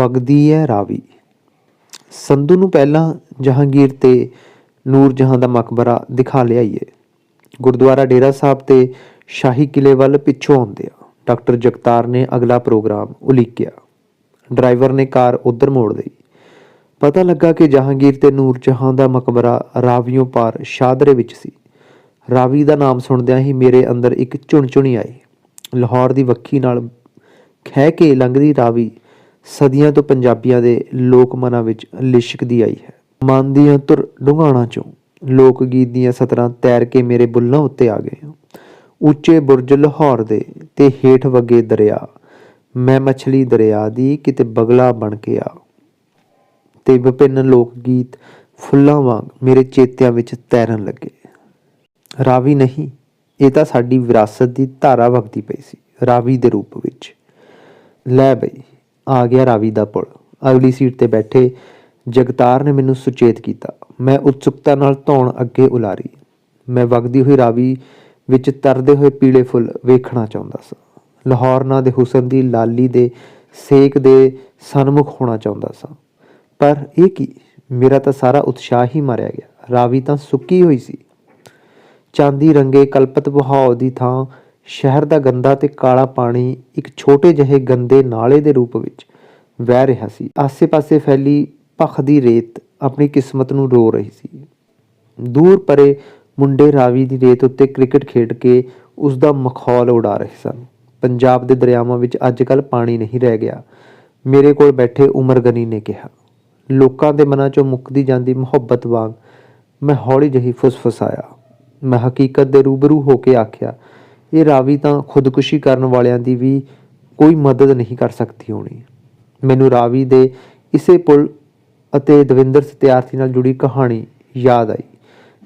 ਵਗਦੀ ਹੈ ਰਾਵੀ। ਸੰਧੂ ਨੂੰ ਪਹਿਲਾਂ ਜਹਾਂਗੀਰ ਤੇ ਨੂਰ ਜਹਾਂ ਦਾ ਮਕਬਰਾ ਦਿਖਾ ਲਿਆਈਏ। ਗੁਰਦੁਆਰਾ ਡੇਰਾ ਸਾਹਿਬ ਤੇ ਸ਼ਾਹੀ ਕਿਲੇ ਵੱਲ ਪਿੱਛੋਂ ਆਉਂਦੇ ਆ ਡਾਕਟਰ ਜਗਤਾਰ ਨੇ ਅਗਲਾ ਪ੍ਰੋਗਰਾਮ ਉਲੀਕਿਆ। ਡਰਾਈਵਰ ਨੇ ਕਾਰ ਉਧਰ ਮੋੜ ਲਈ। ਪਤਾ ਲੱਗਾ ਕਿ ਜਹਾਂਗੀਰ ਤੇ ਨੂਰ ਜਹਾਂ ਦਾ ਮਕਬਰਾ ਰਾਵੀਓਂ ਪਾਰ ਸ਼ਾਦਰੇ ਵਿੱਚ ਸੀ। ਰਾਵੀ ਦਾ ਨਾਮ ਸੁਣਦਿਆਂ ਹੀ ਮੇਰੇ ਅੰਦਰ ਇੱਕ ਝੁਣਝੁਣੀ ਆਈ। ਲਾਹੌਰ ਦੀ ਵੱਖੀ ਨਾਲ ਖਹਿ ਕੇ ਲੰਘਦੀ ਰਾਵੀ ਸਦੀਆਂ ਤੋਂ ਪੰਜਾਬੀਆਂ ਦੇ ਲੋਕ ਮਨਾਂ ਵਿੱਚ ਲਿਸ਼ਕਦੀ ਆਈ ਹੈ। ਮਨ ਦੀਆਂ ਤੁਰ ਡੁੰਗਾਣਾ ਚੋਂ ਲੋਕ ਗੀਤ ਦੀਆਂ ਸਤਰਾਂ ਤੈਰ ਕੇ ਮੇਰੇ ਬੁੱਲਾਂ ਉੱਤੇ ਆ ਗਏ ਉੱਚੇ ਬੁਰਜ ਲਾਹੌਰ ਦੇ ਤੇ ਹੇਠ ਵਗੇ ਦਰਿਆ, ਮੈਂ ਮਛਲੀ ਦਰਿਆ ਦੀ ਕਿਤੇ ਬਗਲਾ ਬਣ ਕੇ ਆ। ਤੇ ਵਿਭਿੰਨ ਲੋਕ ਗੀਤ ਫੁੱਲਾਂ ਵਾਂਗ ਮੇਰੇ ਚੇਤਿਆਂ ਵਿੱਚ ਤੈਰਨ ਲੱਗੇ। ਰਾਵੀ ਨਹੀਂ, ਇਹ ਤਾਂ ਸਾਡੀ ਵਿਰਾਸਤ ਦੀ ਧਾਰਾ ਵਗਦੀ ਪਈ ਸੀ, ਰਾਵੀ ਦੇ ਰੂਪ ਵਿੱਚ। ਲੈ ਬਈ ਆ ਗਿਆ ਰਾਵੀ ਦਾ ਪੁਲ। ਅਗਲੀ ਸੀਟ ਤੇ ਬੈਠੇ ਜਗਤਾਰ ਨੇ ਮੈਨੂੰ ਸੁਚੇਤ ਕੀਤਾ। ਮੈਂ ਉਤਸੁਕਤਾ ਨਾਲ ਧੌਣ ਅੱਗੇ ਉਲਾਰੀ। ਮੈਂ ਵਗਦੀ ਹੋਈ ਰਾਵੀ ਵਿੱਚ ਤਰਦੇ ਹੋਏ ਪੀਲੇ ਫੁੱਲ ਵੇਖਣਾ ਚਾਹੁੰਦਾ ਸਾਂ। ਲਾਹੌਰ ਨਾਂ ਦੇ ਹੁਸਨ ਦੀ ਲਾਲੀ ਦੇ ਸੇਕ ਦੇ ਸਨਮੁਖ ਹੋਣਾ ਚਾਹੁੰਦਾ ਸਾਂ। ਪਰ ਇਹ ਕੀ? ਮੇਰਾ ਤਾਂ ਸਾਰਾ ਉਤਸ਼ਾਹ ਹੀ ਮਾਰਿਆ ਗਿਆ। ਰਾਵੀ ਤਾਂ ਸੁੱਕੀ ਹੋਈ ਸੀ। ਚਾਂਦੀ ਰੰਗੇ ਕਲਪਤ ਬਹਾਉ ਦੀ ਥਾਂ ਸ਼ਹਿਰ ਦਾ ਗੰਦਾ ਤੇ ਕਾਲਾ ਪਾਣੀ ਇੱਕ ਛੋਟੇ ਜਿਹੇ ਗੰਦੇ ਨਾਲੇ ਦੇ ਰੂਪ ਵਿੱਚ ਵਹਿ ਰਿਹਾ ਸੀ। ਆਸੇ-ਪਾਸੇ ਫੈਲੀ ਭਖ ਦੀ ਰੇਤ ਆਪਣੀ ਕਿਸਮਤ ਨੂੰ ਰੋ ਰਹੀ ਸੀ। ਦੂਰ ਪਰੇ ਮੁੰਡੇ ਰਾਵੀ ਦੀ ਰੇਤ ਉੱਤੇ ਕ੍ਰਿਕਟ ਖੇਡ ਕੇ ਉਸ ਦਾ ਮਖੌਲ ਉਡਾ ਰਹੇ ਸਨ। ਪੰਜਾਬ ਦੇ ਦਰਿਆਵਾਂ ਵਿੱਚ ਅੱਜਕੱਲ ਪਾਣੀ ਨਹੀਂ ਰਹਿ ਗਿਆ। ਮੇਰੇ ਕੋਲ ਬੈਠੇ ਉਮਰ ਗਨੀ ਨੇ ਕਿਹਾ। ਲੋਕਾਂ ਦੇ ਮਨਾਂ ਚੋਂ ਮੁੱਕਦੀ ਜਾਂਦੀ ਮੁਹੱਬਤ ਵਾਂਗ ਮੈਂ ਹੌਲੀ ਜਿਹੀ ਫੁਸਫੁਸਾਇਆ ਮੈਂ ਹਕੀਕਤ ਦੇ ਰੂਬਰੂ ਹੋ ਕੇ ਆਖਿਆ, ਇਹ ਰਾਵੀ ਤਾਂ ਖੁਦਕੁਸ਼ੀ ਕਰਨ ਵਾਲਿਆਂ ਦੀ ਵੀ ਕੋਈ ਮਦਦ ਨਹੀਂ ਕਰ ਸਕਦੀ ਹੋਣੀ। ਮੈਨੂੰ ਰਾਵੀ ਦੇ ਇਸੇ ਪੁਲ ਅਤੇ ਦਵਿੰਦਰ ਸਤਿਆਰਥੀ ਨਾਲ ਜੁੜੀ ਕਹਾਣੀ ਯਾਦ ਆਈ,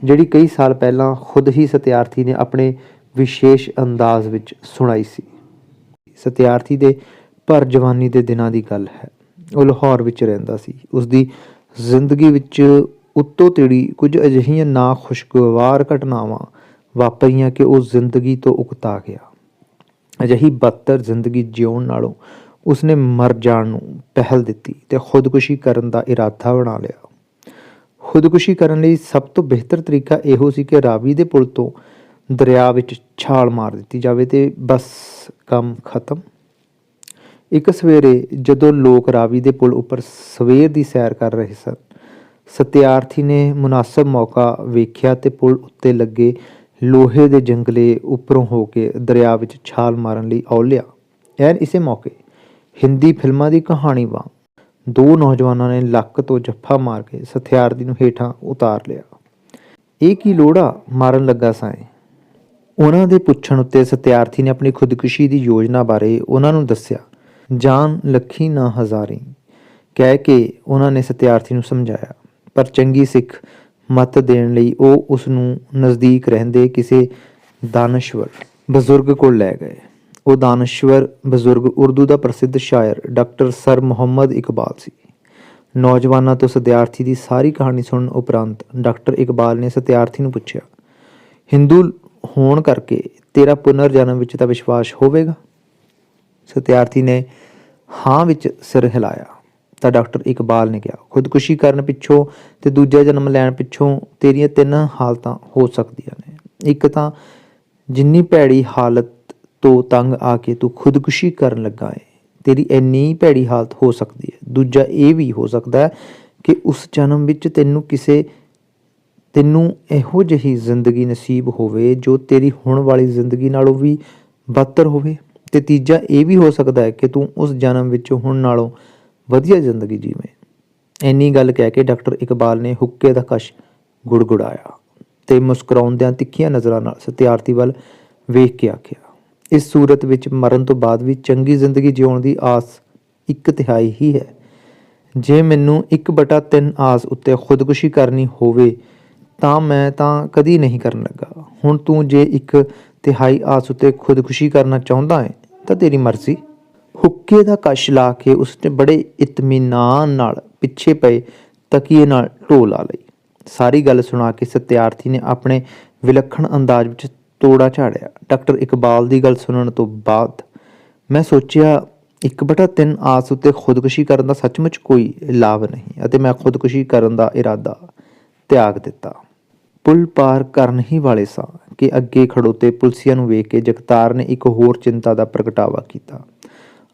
ਜਿਹੜੀ ਕਈ ਸਾਲ ਪਹਿਲਾਂ ਖੁਦ ਹੀ ਸਤਿਆਰਥੀ ਨੇ ਆਪਣੇ ਵਿਸ਼ੇਸ਼ ਅੰਦਾਜ਼ ਵਿੱਚ ਸੁਣਾਈ ਸੀ। ਸਤਿਆਰਥੀ ਦੇ ਭਰ ਜਵਾਨੀ ਦੇ ਦਿਨਾਂ ਦੀ ਗੱਲ ਹੈ। ਉਹ ਲਾਹੌਰ ਵਿੱਚ ਰਹਿੰਦਾ ਸੀ। ਉਸ ਦੀ ਜ਼ਿੰਦਗੀ ਵਿੱਚ ਉੱਤੋਂ ਤਿੜੀ ਕੁਝ ਅਜਿਹੀਆਂ ਨਾ ਖੁਸ਼ਗਵਾਰ ਘਟਨਾਵਾਂ ਵਾਪਰੀਆਂ ਕਿ ਉਹ ਜ਼ਿੰਦਗੀ ਤੋਂ ਉਕਤਾ ਗਿਆ। ਅਜਿਹੀ ਬਦਤਰ ਜ਼ਿੰਦਗੀ ਜਿਉਣ ਨਾਲੋਂ ਉਸਨੇ ਮਰ ਜਾਣ ਨੂੰ ਪਹਿਲ ਦਿੱਤੀ ਤੇ ਖੁਦਕੁਸ਼ੀ ਕਰਨ ਦਾ ਇਰਾਦਾ ਬਣਾ ਲਿਆ। ਖੁਦਕੁਸ਼ੀ ਕਰਨ ਲਈ ਸਭ ਤੋਂ ਬਿਹਤਰ ਤਰੀਕਾ ਇਹੋ ਸੀ ਕਿ ਰਾਵੀ ਦੇ ਪੁਲ ਤੋਂ ਦਰਿਆ ਵਿੱਚ ਛਾਲ ਮਾਰ ਦਿੱਤੀ ਜਾਵੇ ਤੇ ਬਸ ਕੰਮ ਖਤਮ। ਇੱਕ ਸਵੇਰੇ ਜਦੋਂ ਲੋਕ ਰਾਵੀ ਦੇ ਪੁਲ ਉੱਪਰ ਸਵੇਰ ਦੀ ਸੈਰ ਕਰ ਰਹੇ ਸਨ, ਸਤਿਆਰਥੀ ਨੇ ਮੁਨਾਸਬ ਮੌਕਾ ਵੇਖਿਆ ਤੇ ਪੁਲ ਉੱਤੇ ਲੱਗੇ ਲੋਹੇ ਦੇ ਜੰਗਲੇ ਉੱਪਰੋਂ ਹੋ ਕੇ ਦਰਿਆ ਵਿੱਚ ਛਾਲ ਮਾਰਨ ਲਈ ਔਲਿਆ। ਐਨ ਇਸੇ ਮੌਕੇ ਹਿੰਦੀ ਫਿਲਮਾਂ ਦੀ ਕਹਾਣੀ ਵਾਂਗ ਦੋ ਨੌਜਵਾਨਾਂ ਨੇ ਲੱਕ ਤੋਂ ਜੱਫਾ ਮਾਰ ਕੇ ਸਤਿਆਰਥੀ ਨੂੰ ਹੇਠਾਂ ਉਤਾਰ ਲਿਆ। ਇਹ ਕੀ ਲੋੜਾ ਮਾਰਨ ਲੱਗਾ ਸਾਂ ਉਹਨਾਂ ਦੇ ਪੁੱਛਣ ਉੱਤੇ ਸਤਿਆਰਥੀ ਨੇ ਆਪਣੀ ਖੁਦਕੁਸ਼ੀ ਦੀ ਯੋਜਨਾ ਬਾਰੇ ਉਹਨਾਂ ਨੂੰ ਦੱਸਿਆ, ਜਾਨ ਲੱਖੀ ਨਾ ਹਜ਼ਾਰੀ। ਕਹਿ ਕੇ ਉਹਨਾਂ ਨੇ ਸਤਿਆਰਥੀ ਨੂੰ ਸਮਝਾਇਆ, ਪਰ ਚੰਗੀ ਸਿੱਖ ਮਤ ਦੇਣ ਲਈ ਉਹ ਉਸ ਨੂੰ ਨਜ਼ਦੀਕ ਰਹਿੰਦੇ ਕਿਸੇ ਦਾਨਸ਼ਵਰ ਬਜ਼ੁਰਗ ਕੋਲ ਲੈ ਗਏ। ਉਹ ਦਾਨਸ਼ਵਰ ਬਜ਼ੁਰਗ ਉਰਦੂ ਦਾ ਪ੍ਰਸਿੱਧ ਸ਼ਾਇਰ ਡਾਕਟਰ ਸਰ ਮੁਹੰਮਦ ਇਕਬਾਲ ਸੀ। ਨੌਜਵਾਨਾਂ ਤੋਂ ਸਤਿਆਰਥੀ ਦੀ ਸਾਰੀ ਕਹਾਣੀ ਸੁਣਨ ਉਪਰੰਤ ਡਾਕਟਰ ਇਕਬਾਲ ਨੇ ਸਤਿਆਰਥੀ ਨੂੰ ਪੁੱਛਿਆ, ਹਿੰਦੂ ਹੋਣ ਕਰਕੇ ਤੇਰਾ ਪੁਨਰ ਜਨਮ ਵਿੱਚ ਤਾਂ ਵਿਸ਼ਵਾਸ ਹੋਵੇਗਾ? ਸਤਿਆਰਥੀ ਨੇ ਹਾਂ ਵਿੱਚ ਸਿਰ ਹਿਲਾਇਆ। ਤਾਂ ਡਾਕਟਰ ਇਕਬਾਲ ਨੇ ਕਿਹਾ, ਖੁਦਕੁਸ਼ੀ ਕਰਨ ਪਿੱਛੋਂ ਤੇ ਦੂਜਾ ਜਨਮ ਲੈਣ ਪਿੱਛੋਂ ਤੇਰੀਆਂ ਤਿੰਨ ਹਾਲਤਾਂ ਹੋ ਸਕਦੀਆਂ ਨੇ। ਇੱਕ ਤਾਂ ਜਿੰਨੀ ਭੈੜੀ ਹਾਲਤ ਤੋਂ ਤੰਗ ਆ ਕੇ ਤੂੰ ਖੁਦਕੁਸ਼ੀ ਕਰਨ ਲੱਗਾ ਹੈ ਤੇਰੀ ਇੰਨੀ ਭੈੜੀ ਹਾਲਤ ਹੋ ਸਕਦੀ ਹੈ। ਦੂਜਾ ਇਹ ਵੀ ਹੋ ਸਕਦਾ ਹੈ ਕਿ ਉਸ ਜਨਮ ਵਿੱਚ ਤੈਨੂੰ ਕਿਸੇ, ਤੈਨੂੰ ਇਹੋ ਜਿਹੀ ਜ਼ਿੰਦਗੀ ਨਸੀਬ ਹੋਵੇ ਜੋ ਤੇਰੀ ਹੁਣ ਵਾਲੀ ਜ਼ਿੰਦਗੀ ਨਾਲੋਂ ਵੀ ਬਦਤਰ ਹੋਵੇ। ਤੇ ਤੀਜਾ ਇਹ ਵੀ ਹੋ ਸਕਦਾ ਹੈ ਕਿ ਤੂੰ ਉਸ ਜਨਮ ਵਿੱਚ ਹੁਣ ਨਾਲੋਂ ਵਧੀਆ ਜ਼ਿੰਦਗੀ ਜੀਵੇਂ। ਇੰਨੀ ਗੱਲ ਕਹਿ ਕੇ ਡਾਕਟਰ ਇਕਬਾਲ ਨੇ ਹੁੱਕੇ ਦਾ ਕਸ਼ ਗੁੜਗੁੜਾਇਆ ਤੇ ਮੁਸਕਰਾਉਂਦਿਆਂ ਤਿੱਖੀਆਂ ਨਜ਼ਰਾਂ ਨਾਲ ਸਤਿਆਰਥੀ ਵੱਲ ਵੇਖ ਕੇ ਆਖਿਆ ਇਸ ਸੂਰਤ ਵਿੱਚ ਮਰਨ ਤੋਂ ਬਾਅਦ ਵੀ ਚੰਗੀ ਜ਼ਿੰਦਗੀ ਜਿਉਣ ਦੀ ਆਸ ਇੱਕ ਤਿਹਾਈ ਹੀ ਹੈ। ਜੇ ਮੈਨੂੰ 1/3 ਆਸ ਉੱਤੇ ਖੁਦਕੁਸ਼ੀ ਕਰਨੀ ਹੋਵੇ, ਤਾਂ ਮੈਂ ਤਾਂ ਕਦੀ ਨਹੀਂ ਕਰਨ ਲੱਗਾ। ਹੁਣ ਤੂੰ ਜੇ ਇੱਕ ਤਿਹਾਈ ਆਸ ਉੱਤੇ ਖੁਦਕੁਸ਼ੀ ਕਰਨਾ ਚਾਹੁੰਦਾ ਹੈ, ਤਾਂ ਤੇਰੀ ਮਰਜ਼ੀ। ਹੁੱਕੇ ਦਾ ਕਸ਼ ਲਾ ਕੇ ਉਸਨੇ ਬੜੇ ਇਤਮੀਨਾਨ ਨਾਲ ਪਿੱਛੇ ਪਏ ਤਕੀਏ ਨਾਲ ਢੋਲ ਆ ਲਈ। ਸਾਰੀ ਗੱਲ ਸੁਣਾ ਕੇ ਸਤਿਆਰਥੀ ਨੇ ਆਪਣੇ ਵਿਲੱਖਣ ਅੰਦਾਜ਼ ਵਿੱਚ ਤੋੜਾ ਝਾੜਿਆ। ਡਾਕਟਰ ਇਕਬਾਲ ਦੀ ਗੱਲ ਸੁਣਨ ਤੋਂ ਬਾਅਦ ਮੈਂ ਸੋਚਿਆ 1/3 ਆਸ ਉੱਤੇ ਖੁਦਕੁਸ਼ੀ ਕਰਨ ਦਾ ਸੱਚਮੁੱਚ ਕੋਈ ਲਾਭ ਨਹੀਂ ਅਤੇ ਮੈਂ ਖੁਦਕੁਸ਼ੀ ਕਰਨ ਦਾ ਇਰਾਦਾ ਤਿਆਗ ਦਿੱਤਾ। ਪੁਲ ਪਾਰ ਕਰਨ ਹੀ ਵਾਲੇ ਸਾਂ ਕਿ ਅੱਗੇ ਖੜੋਤੇ ਪੁਲਸੀਆਂ ਨੂੰ ਵੇਖ ਕੇ ਜਗਤਾਰ ਨੇ ਇੱਕ ਹੋਰ ਚਿੰਤਾ ਦਾ ਪ੍ਰਗਟਾਵਾ ਕੀਤਾ।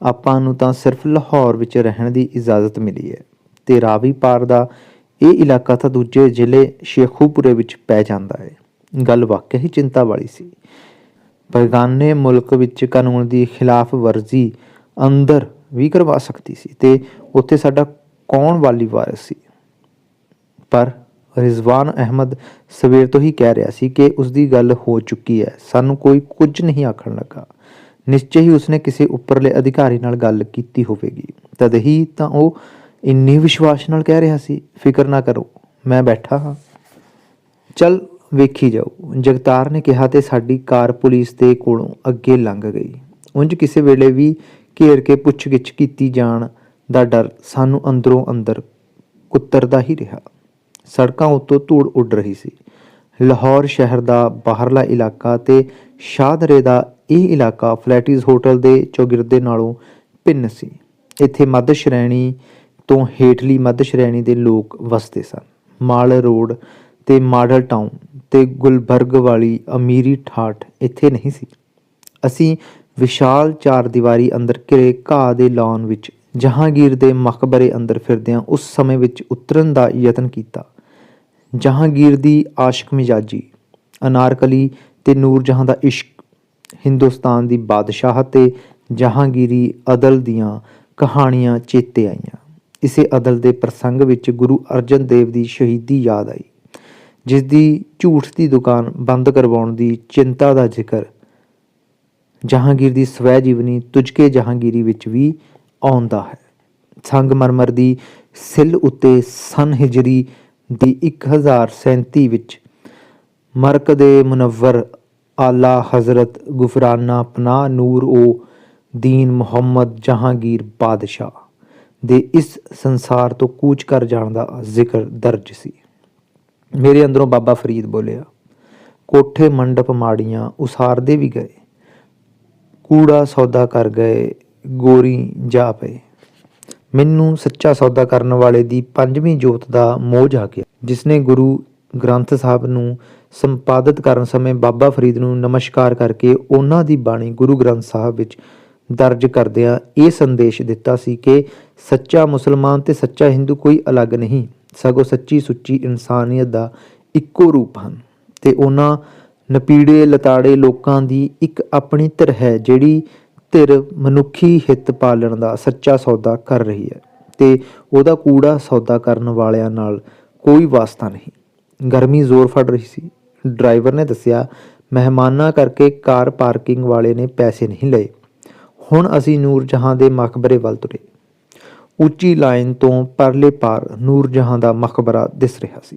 ਆਪਾਂ ਨੂੰ ਤਾਂ ਸਿਰਫ ਲਾਹੌਰ ਵਿੱਚ ਰਹਿਣ ਦੀ ਇਜਾਜ਼ਤ ਮਿਲੀ ਹੈ। ਤੇ ਰਾਵੀ ਪਾਰ ਦਾ ਇਹ ਇਲਾਕਾ ਤਾਂ ਦੂਜੇ ਜ਼ਿਲ੍ਹੇ ਸ਼ੇਖੂਪੁਰੇ ਵਿੱਚ ਪੈ ਜਾਂਦਾ ਹੈ। ਗੱਲ ਵਾਕਿਆ ਹੀ ਚਿੰਤਾ ਵਾਲੀ ਸੀ। ਬੇਗਾਨੇ ਮੁਲਕ ਵਿੱਚ ਕਾਨੂੰਨ ਦੀ ਖਿਲਾਫ ਵਰਜ਼ੀ ਅੰਦਰ ਵੀ ਕਰਵਾ ਸਕਦੀ ਸੀ ਤੇ ਉੱਥੇ ਸਾਡਾ ਕੌਣ ਵਾਲੀ ਵਾਰਿਸ ਸੀ? ਪਰ ਰਿਜ਼ਵਾਨ ਅਹਿਮਦ ਸਵੇਰ ਤੋਂ ਹੀ ਕਹਿ ਰਿਹਾ ਸੀ ਕਿ ਉਸ ਦੀ ਗੱਲ ਹੋ ਚੁੱਕੀ ਹੈ, ਸਾਨੂੰ ਕੋਈ ਕੁਝ ਨਹੀਂ ਆਖਣ ਲੱਗਾ। ਨਿਸ਼ਚੈ ਹੀ ਉਸਨੇ ਕਿਸੇ ਉੱਪਰਲੇ ਅਧਿਕਾਰੀ ਨਾਲ ਗੱਲ ਕੀਤੀ ਹੋਵੇਗੀ। ਤਦ ਹੀ ਤਾਂ ਉਹ ਇੰਨੀ ਵਿਸ਼ਵਾਸ ਨਾਲ ਕਹਿ ਰਿਹਾ ਸੀ, ਫਿਕਰ ਨਾ ਕਰੋ, ਮੈਂ ਬੈਠਾ ਹਾਂ। ਚੱਲ ਵੇਖੀ ਜਾਓ। ਜਗਤਾਰ ਨੇ ਕਿਹਾ ਤੇ ਸਾਡੀ ਕਾਰ ਪੁਲਿਸ ਦੇ ਕੋਲੋਂ ਅੱਗੇ ਲੰਘ ਗਈ। ਉਂਝ ਕਿਸੇ ਵੇਲੇ ਵੀ ਘੇਰ ਕੇ ਪੁੱਛਗਿੱਛ ਕੀਤੀ ਜਾਣ ਦਾ ਡਰ ਸਾਨੂੰ ਅੰਦਰੋਂ ਅੰਦਰ ਕੁੱਤਰਦਾ ਹੀ ਰਿਹਾ। ਸੜਕਾਂ ਉੱਤੋਂ ਧੂੜ ਉੱਡ ਰਹੀ ਸੀ। ਲਾਹੌਰ ਸ਼ਹਿਰ ਦਾ ਬਾਹਰਲਾ ਇਲਾਕਾ ਤੇ ਸ਼ਾਹਦਰੇ ਦਾ ਇਹ ਇਲਾਕਾ ਫਲੈਟੀਜ਼ ਹੋਟਲ ਦੇ ਚੌਗਿਰਦੇ ਨਾਲੋਂ ਭਿੰਨ ਸੀ। ਇੱਥੇ ਮੱਧ ਸ਼੍ਰੇਣੀ ਤੋਂ ਹੇਠਲੀ ਮੱਧ ਸ਼੍ਰੇਣੀ ਦੇ ਲੋਕ ਵਸਦੇ ਸਨ। ਮਾਲ ਰੋਡ ਤੇ ਮਾਡਲ ਟਾਊਨ ਤੇ ਗੁਲਬਰਗ ਵਾਲੀ ਅਮੀਰੀ ਠਾਠ ਇੱਥੇ ਨਹੀਂ ਸੀ। ਅਸੀਂ ਵਿਸ਼ਾਲ ਚਾਰ ਦੀਵਾਰੀ ਅੰਦਰ ਘਿਰੇ ਘਾਹ ਦੇ ਲਾਨ ਵਿੱਚ ਜਹਾਂਗੀਰ ਦੇ ਮਕਬਰੇ ਅੰਦਰ ਫਿਰਦਿਆਂ ਉਸ ਸਮੇਂ ਵਿੱਚ ਉਤਰਨ ਦਾ ਯਤਨ ਕੀਤਾ। ਜਹਾਂਗੀਰ ਦੀ ਆਸ਼ਕ ਮਿਜਾਜੀ, ਅਨਾਰਕਲੀ ਤੇ ਨੂਰ ਜਹਾਂ ਦਾ ਇਸ਼ਕ, ਹਿੰਦੁਸਤਾਨ ਦੀ ਬਾਦਸ਼ਾਹ ਤੇ ਜਹਾਂਗੀਰੀ ਅਦਲ ਦੀਆਂ ਕਹਾਣੀਆਂ ਚੇਤੇ ਆਈਆਂ। ਇਸੇ ਅਦਲ ਦੇ ਪ੍ਰਸੰਗ ਵਿੱਚ ਗੁਰੂ ਅਰਜਨ ਦੇਵ ਦੀ ਸ਼ਹੀਦੀ ਯਾਦ ਆਈ। ਜਿਸ ਦੀ ਝੂਠ ਦੀ ਦੁਕਾਨ ਬੰਦ ਕਰਵਾਉਣ ਦੀ ਚਿੰਤਾ ਦਾ ਜ਼ਿਕਰ। ਜਹਾਂਗੀਰ ਦੀ ਸਵੈ ਜੀਵਨੀ ਤੁਝਕੇ ਜਹਾਂਗੀਰੀ ਵਿੱਚ ਵੀ ਆਉਂਦਾ ਹੈ। ਸੰਗਮਰਮਰ ਦੀ ਸਿੱਲ ਉੱਤੇ ਸਨ ਹਿਜਰੀ ਦੀ 1037 ਵਿੱਚ ਮਰਕ ਦੇ ਮੁਨੱਵਰ ਆਲਾ ਹਜ਼ਰਤ ਗੁਫਰਾਨਾ ਪਨਾਹ ਨੂਰ ਓ ਦੀਨ ਮੁਹੰਮਦ ਜਹਾਂਗੀਰ ਬਾਦਸ਼ਾਹ ਦੇ ਇਸ ਸੰਸਾਰ ਤੋਂ ਕੂਚ ਕਰ ਜਾਣ ਦਾ ਜ਼ਿਕਰ ਦਰਜ ਸੀ। ਮੇਰੇ ਅੰਦਰੋਂ ਬਾਬਾ ਫਰੀਦ ਬੋਲਿਆ, ਕੋਠੇ ਮੰਡਪ ਮਾੜੀਆਂ ਉਸਾਰਦੇ ਵੀ ਗਏ, ਕੂੜਾ ਸੌਦਾ ਕਰ ਗਏ, ਗੋਰੀ ਜਾ ਪਏ। ਮੈਨੂੰ ਸੱਚਾ ਸੌਦਾ ਕਰਨ ਵਾਲੇ ਦੀ ਪੰਜਵੀਂ ਜੋਤ ਦਾ ਮੋਹ ਜਾ ਗਿਆ ਜਿਸਨੇ ਗੁਰੂ ਗ੍ਰੰਥ ਸਾਹਿਬ ਨੂੰ ਸੰਪਾਦਿਤ ਕਰਨ ਸਮੇਂ ਬਾਬਾ ਫਰੀਦ ਨੂੰ ਨਮਸਕਾਰ ਕਰਕੇ ਉਹਨਾਂ ਦੀ ਬਾਣੀ ਗੁਰੂ ਗ੍ਰੰਥ ਸਾਹਿਬ ਵਿੱਚ ਦਰਜ ਕਰਦਿਆਂ ਇਹ ਸੰਦੇਸ਼ ਦਿੱਤਾ ਸੀ ਕਿ ਸੱਚਾ ਮੁਸਲਮਾਨ ਤੇ ਸੱਚਾ ਹਿੰਦੂ ਕੋਈ ਅਲੱਗ ਨਹੀਂ। ਸਗੋਂ ਸੱਚੀ ਸੁੱਚੀ ਇਨਸਾਨੀਅਤ ਦਾ ਇੱਕੋ ਰੂਪ ਹਨ ਤੇ ਉਹਨਾਂ ਨਪੀੜੇ ਲਤਾੜੇ ਲੋਕਾਂ ਦੀ ਇੱਕ ਆਪਣੀ ਧਿਰ ਹੈ, ਜਿਹੜੀ ਧਿਰ ਮਨੁੱਖੀ ਹਿੱਤ ਪਾਲਣ ਦਾ ਸੱਚਾ ਸੌਦਾ ਕਰ ਰਹੀ ਹੈ ਤੇ ਉਹਦਾ ਕੂੜਾ ਸੌਦਾ ਕਰਨ ਵਾਲਿਆਂ ਨਾਲ ਕੋਈ ਵਾਸਤਾ ਨਹੀਂ। ਗਰਮੀ ਜ਼ੋਰ ਫੜ ਰਹੀ ਸੀ। ਡਰਾਈਵਰ ਨੇ ਦੱਸਿਆ, ਮਹਿਮਾਨਾਂ ਕਰਕੇ ਕਾਰ ਪਾਰਕਿੰਗ ਵਾਲੇ ਨੇ ਪੈਸੇ ਨਹੀਂ ਲਏ। ਹੁਣ ਅਸੀਂ ਨੂਰ ਜਹਾਂ ਦੇ ਮਕਬਰੇ ਵੱਲ ਤੁਰੇ। ਉੱਚੀ ਲਾਈਨ ਤੋਂ ਪਰਲੇ ਪਾਰ ਨੂਰ ਜਹਾਂ ਦਾ ਮਕਬਰਾ ਦਿਸ ਰਿਹਾ ਸੀ।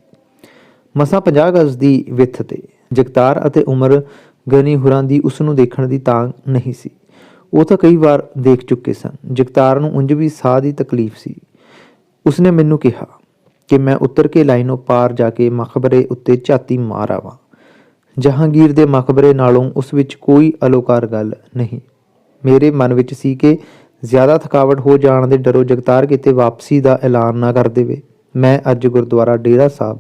ਮਸਾਂ 50 ਗਜ਼ ਦੀ ਵਿੱਥ ਤੇ ਜਗਤਾਰ ਅਤੇ ਉਮਰ ਗਨੀ ਹੁਰਾਂ ਦੀ ਉਸ ਨੂੰ ਦੇਖਣ ਦੀ ਤਾਂਗ ਨਹੀਂ ਸੀ। ਉਹ ਤਾਂ ਕਈ ਵਾਰ ਦੇਖ ਚੁੱਕੇ ਸਨ। ਜਗਤਾਰ ਨੂੰ ਉਂਝ ਵੀ ਸਾਹ ਦੀ ਤਕਲੀਫ ਸੀ। ਉਸਨੇ ਮੈਨੂੰ ਕਿਹਾ ਕਿ ਮੈਂ ਉੱਤਰ ਕੇ ਲਾਈਨੋਂ ਪਾਰ ਜਾ ਕੇ ਮਕਬਰੇ ਉੱਤੇ ਝਾਤੀ ਮਾਰ ਆਵਾਂ। ਜਹਾਂਗੀਰ ਦੇ ਮਕਬਰੇ ਨਾਲੋਂ ਉਸ ਵਿੱਚ ਕੋਈ ਅਲੋਕਾਰ ਗੱਲ ਨਹੀਂ। ਮੇਰੇ ਮਨ ਵਿੱਚ ਸੀ ਕਿ ਜ਼ਿਆਦਾ ਥਕਾਵਟ ਹੋ ਜਾਣ ਦੇ ਡਰੋਂ ਜਗਤਾਰ ਕਿਤੇ ਵਾਪਸੀ ਦਾ ਐਲਾਨ ਨਾ ਕਰ ਦੇਵੇ। ਮੈਂ ਅੱਜ ਗੁਰਦੁਆਰਾ ਡੇਰਾ ਸਾਹਿਬ